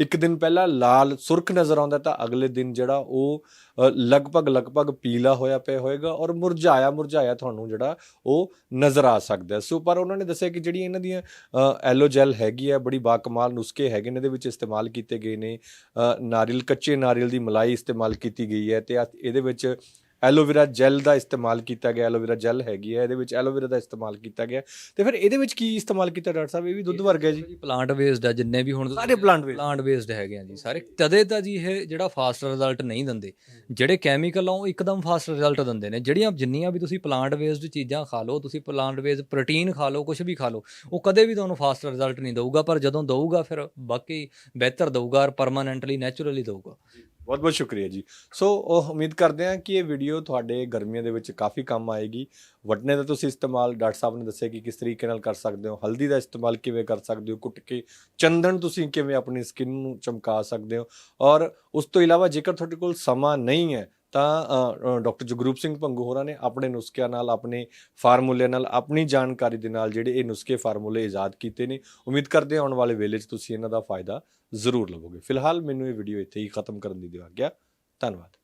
ਇੱਕ ਦਿਨ ਪਹਿਲਾਂ ਲਾਲ ਸੁਰਖ ਨਜ਼ਰ ਆਉਂਦਾ ਤਾਂ ਅਗਲੇ ਦਿਨ ਜਿਹੜਾ ਉਹ ਲਗਭਗ ਲਗਭਗ ਪੀਲਾ ਹੋਇਆ ਪਿਆ ਹੋਏਗਾ ਔਰ ਮੁਰਝਾਇਆ ਮੁਰਝਾਇਆ ਤੁਹਾਨੂੰ ਜਿਹੜਾ ਉਹ ਨਜ਼ਰ ਆ ਸਕਦਾ ਸੋ ਪਰ ਉਹਨਾਂ ਨੇ ਦੱਸਿਆ ਕਿ ਜਿਹੜੀ ਇਹਨਾਂ ਦੀਆਂ ਐਲੋ ਜੈਲ ਹੈਗੀ ਆ, ਬੜੀ ਬਾਕਮਾਲ ਨੁਸਖੇ ਹੈਗੇ ਨੇ, ਇਹਦੇ ਵਿੱਚ ਇਸਤੇਮਾਲ ਕੀਤੇ ਗਏ ਨੇ ਨਾਰੀਅਲ, ਕੱਚੇ ਨਾਰੀਅਲ ਦੀ ਮਲਾਈ ਇਸਤੇਮਾਲ ਕੀਤੀ ਗਈ ਹੈ ਤੇ ਆ- ਇਹਦੇ ਵਿੱਚ ਐਲੋਵੇਰਾ ਜੈਲ ਦਾ ਇਸਤੇਮਾਲ ਕੀਤਾ ਗਿਆ ਐਲੋਵੇਰਾ ਜੈਲ ਹੈਗੀ ਹੈ ਇਹਦੇ ਵਿੱਚ ਐਲੋਵੇਰਾ ਦਾ ਇਸਤੇਮਾਲ ਕੀਤਾ ਗਿਆ। ਤੇ ਫਿਰ ਇਹਦੇ ਵਿੱਚ ਕੀ ਇਸਤੇਮਾਲ ਕੀਤਾ ਡਾਕਟਰ ਸਾਹਿਬ? ਇਹ ਵੀ ਦੁੱਧ ਵਰਗਾ ਜੀ। ਪਲਾਂਟ ਬੇਸਡ ਆ ਜਿੰਨੇ ਵੀ ਹੁਣ ਸਾਰੇ plant based? ਪਲਾਂਟ ਬੇਸਡ ਹੈਗੇ ਆ ਜੀ ਸਾਰੇ। ਤਦੇ ਤਾਂ ਜੀ ਇਹ ਜਿਹੜਾ ਫਾਸਟ ਰਿਜ਼ਲਟ ਨਹੀਂ ਦਿੰਦੇ। ਜਿਹੜੇ ਕੈਮੀਕਲ ਆ ਉਹ ਇੱਕਦਮ ਫਾਸਟ ਰਿਜ਼ਲਟ ਦਿੰਦੇ ਨੇ। ਜਿਹੜੀਆਂ ਜਿੰਨੀਆਂ ਵੀ ਤੁਸੀਂ ਪਲਾਂਟ ਬੇਸਡ ਚੀਜ਼ਾਂ ਖਾ ਲਓ ਤੁਸੀਂ ਪਲਾਂਟ ਬੇਸਡ ਪ੍ਰੋਟੀਨ ਖਾ ਲਓ ਕੁਝ ਵੀ ਖਾ ਲਓ ਉਹ ਕਦੇ ਵੀ ਤੁਹਾਨੂੰ ਫਾਸਟ ਰਿਜ਼ਲਟ ਨਹੀਂ ਦਊਗਾ। ਪਰ ਜਦੋਂ ਦਊਗਾ ਫਿਰ ਬਾਕੀ ਬਿਹਤਰ ਦਊਗਾ ਔਰ ਪਰਮਾਨੈਂਟਲੀ ਨੈਚੁਰਲੀ ਦਊਗਾ। ਬਹੁਤ ਬਹੁਤ ਸ਼ੁਕਰੀਆ ਜੀ। ਸੋ ਉਹ ਉਮੀਦ ਕਰਦੇ ਹਾਂ ਕਿ ਇਹ ਵੀਡੀਓ ਤੁਹਾਡੇ ਗਰਮੀਆਂ ਦੇ ਵਿੱਚ ਕਾਫੀ ਕੰਮ ਆਏਗੀ। ਵਟਨੇ ਦਾ ਤੁਸੀਂ ਇਸਤੇਮਾਲ, ਡਾਕਟਰ ਸਾਹਿਬ ਨੇ ਦੱਸਿਆ ਕਿ ਕਿਸ ਤਰੀਕੇ ਨਾਲ ਕਰ ਸਕਦੇ ਹੋ, ਹਲਦੀ ਦਾ ਇਸਤੇਮਾਲ ਕਿਵੇਂ ਕਰ ਸਕਦੇ ਹੋ, ਕੁੱਟ ਕੇ ਚੰਦਨ ਤੁਸੀਂ ਕਿਵੇਂ ਆਪਣੀ ਸਕਿਨ ਨੂੰ ਚਮਕਾ ਸਕਦੇ ਹੋ। ਔਰ ਉਸ ਤੋਂ ਇਲਾਵਾ ਜੇਕਰ ਤੁਹਾਡੇ ਕੋਲ ਸਮਾਂ ਨਹੀਂ ਹੈ ਤਾਂ ਡਾਕਟਰ ਜਗਰੂਪ ਸਿੰਘ ਭੰਗੂ ਹੋਰਾਂ ਨੇ ਆਪਣੇ ਨੁਸਖਿਆਂ ਨਾਲ, ਆਪਣੇ ਫਾਰਮੂਲੇ ਨਾਲ, ਆਪਣੀ ਜਾਣਕਾਰੀ ਦੇ ਨਾਲ ਜਿਹੜੇ ਇਹ ਨੁਸਖੇ ਫਾਰਮੂਲੇ ਇਜਾਦ ਕੀਤੇ ਨੇ। ਉਮੀਦ ਕਰਦੇ ਆਉਣ ਵਾਲੇ ਵੇਲੇ 'ਚ ਤੁਸੀਂ ਇਹਨਾਂ ਦਾ ਫਾਇਦਾ ਜ਼ਰੂਰ ਲਵੋਗੇ। ਫਿਲਹਾਲ ਮੈਨੂੰ ਇਹ ਵੀਡੀਓ ਇੱਥੇ ਹੀ ਖਤਮ ਕਰਨ ਦੀ ਦਿਓ ਆਗਿਆ। ਧੰਨਵਾਦ।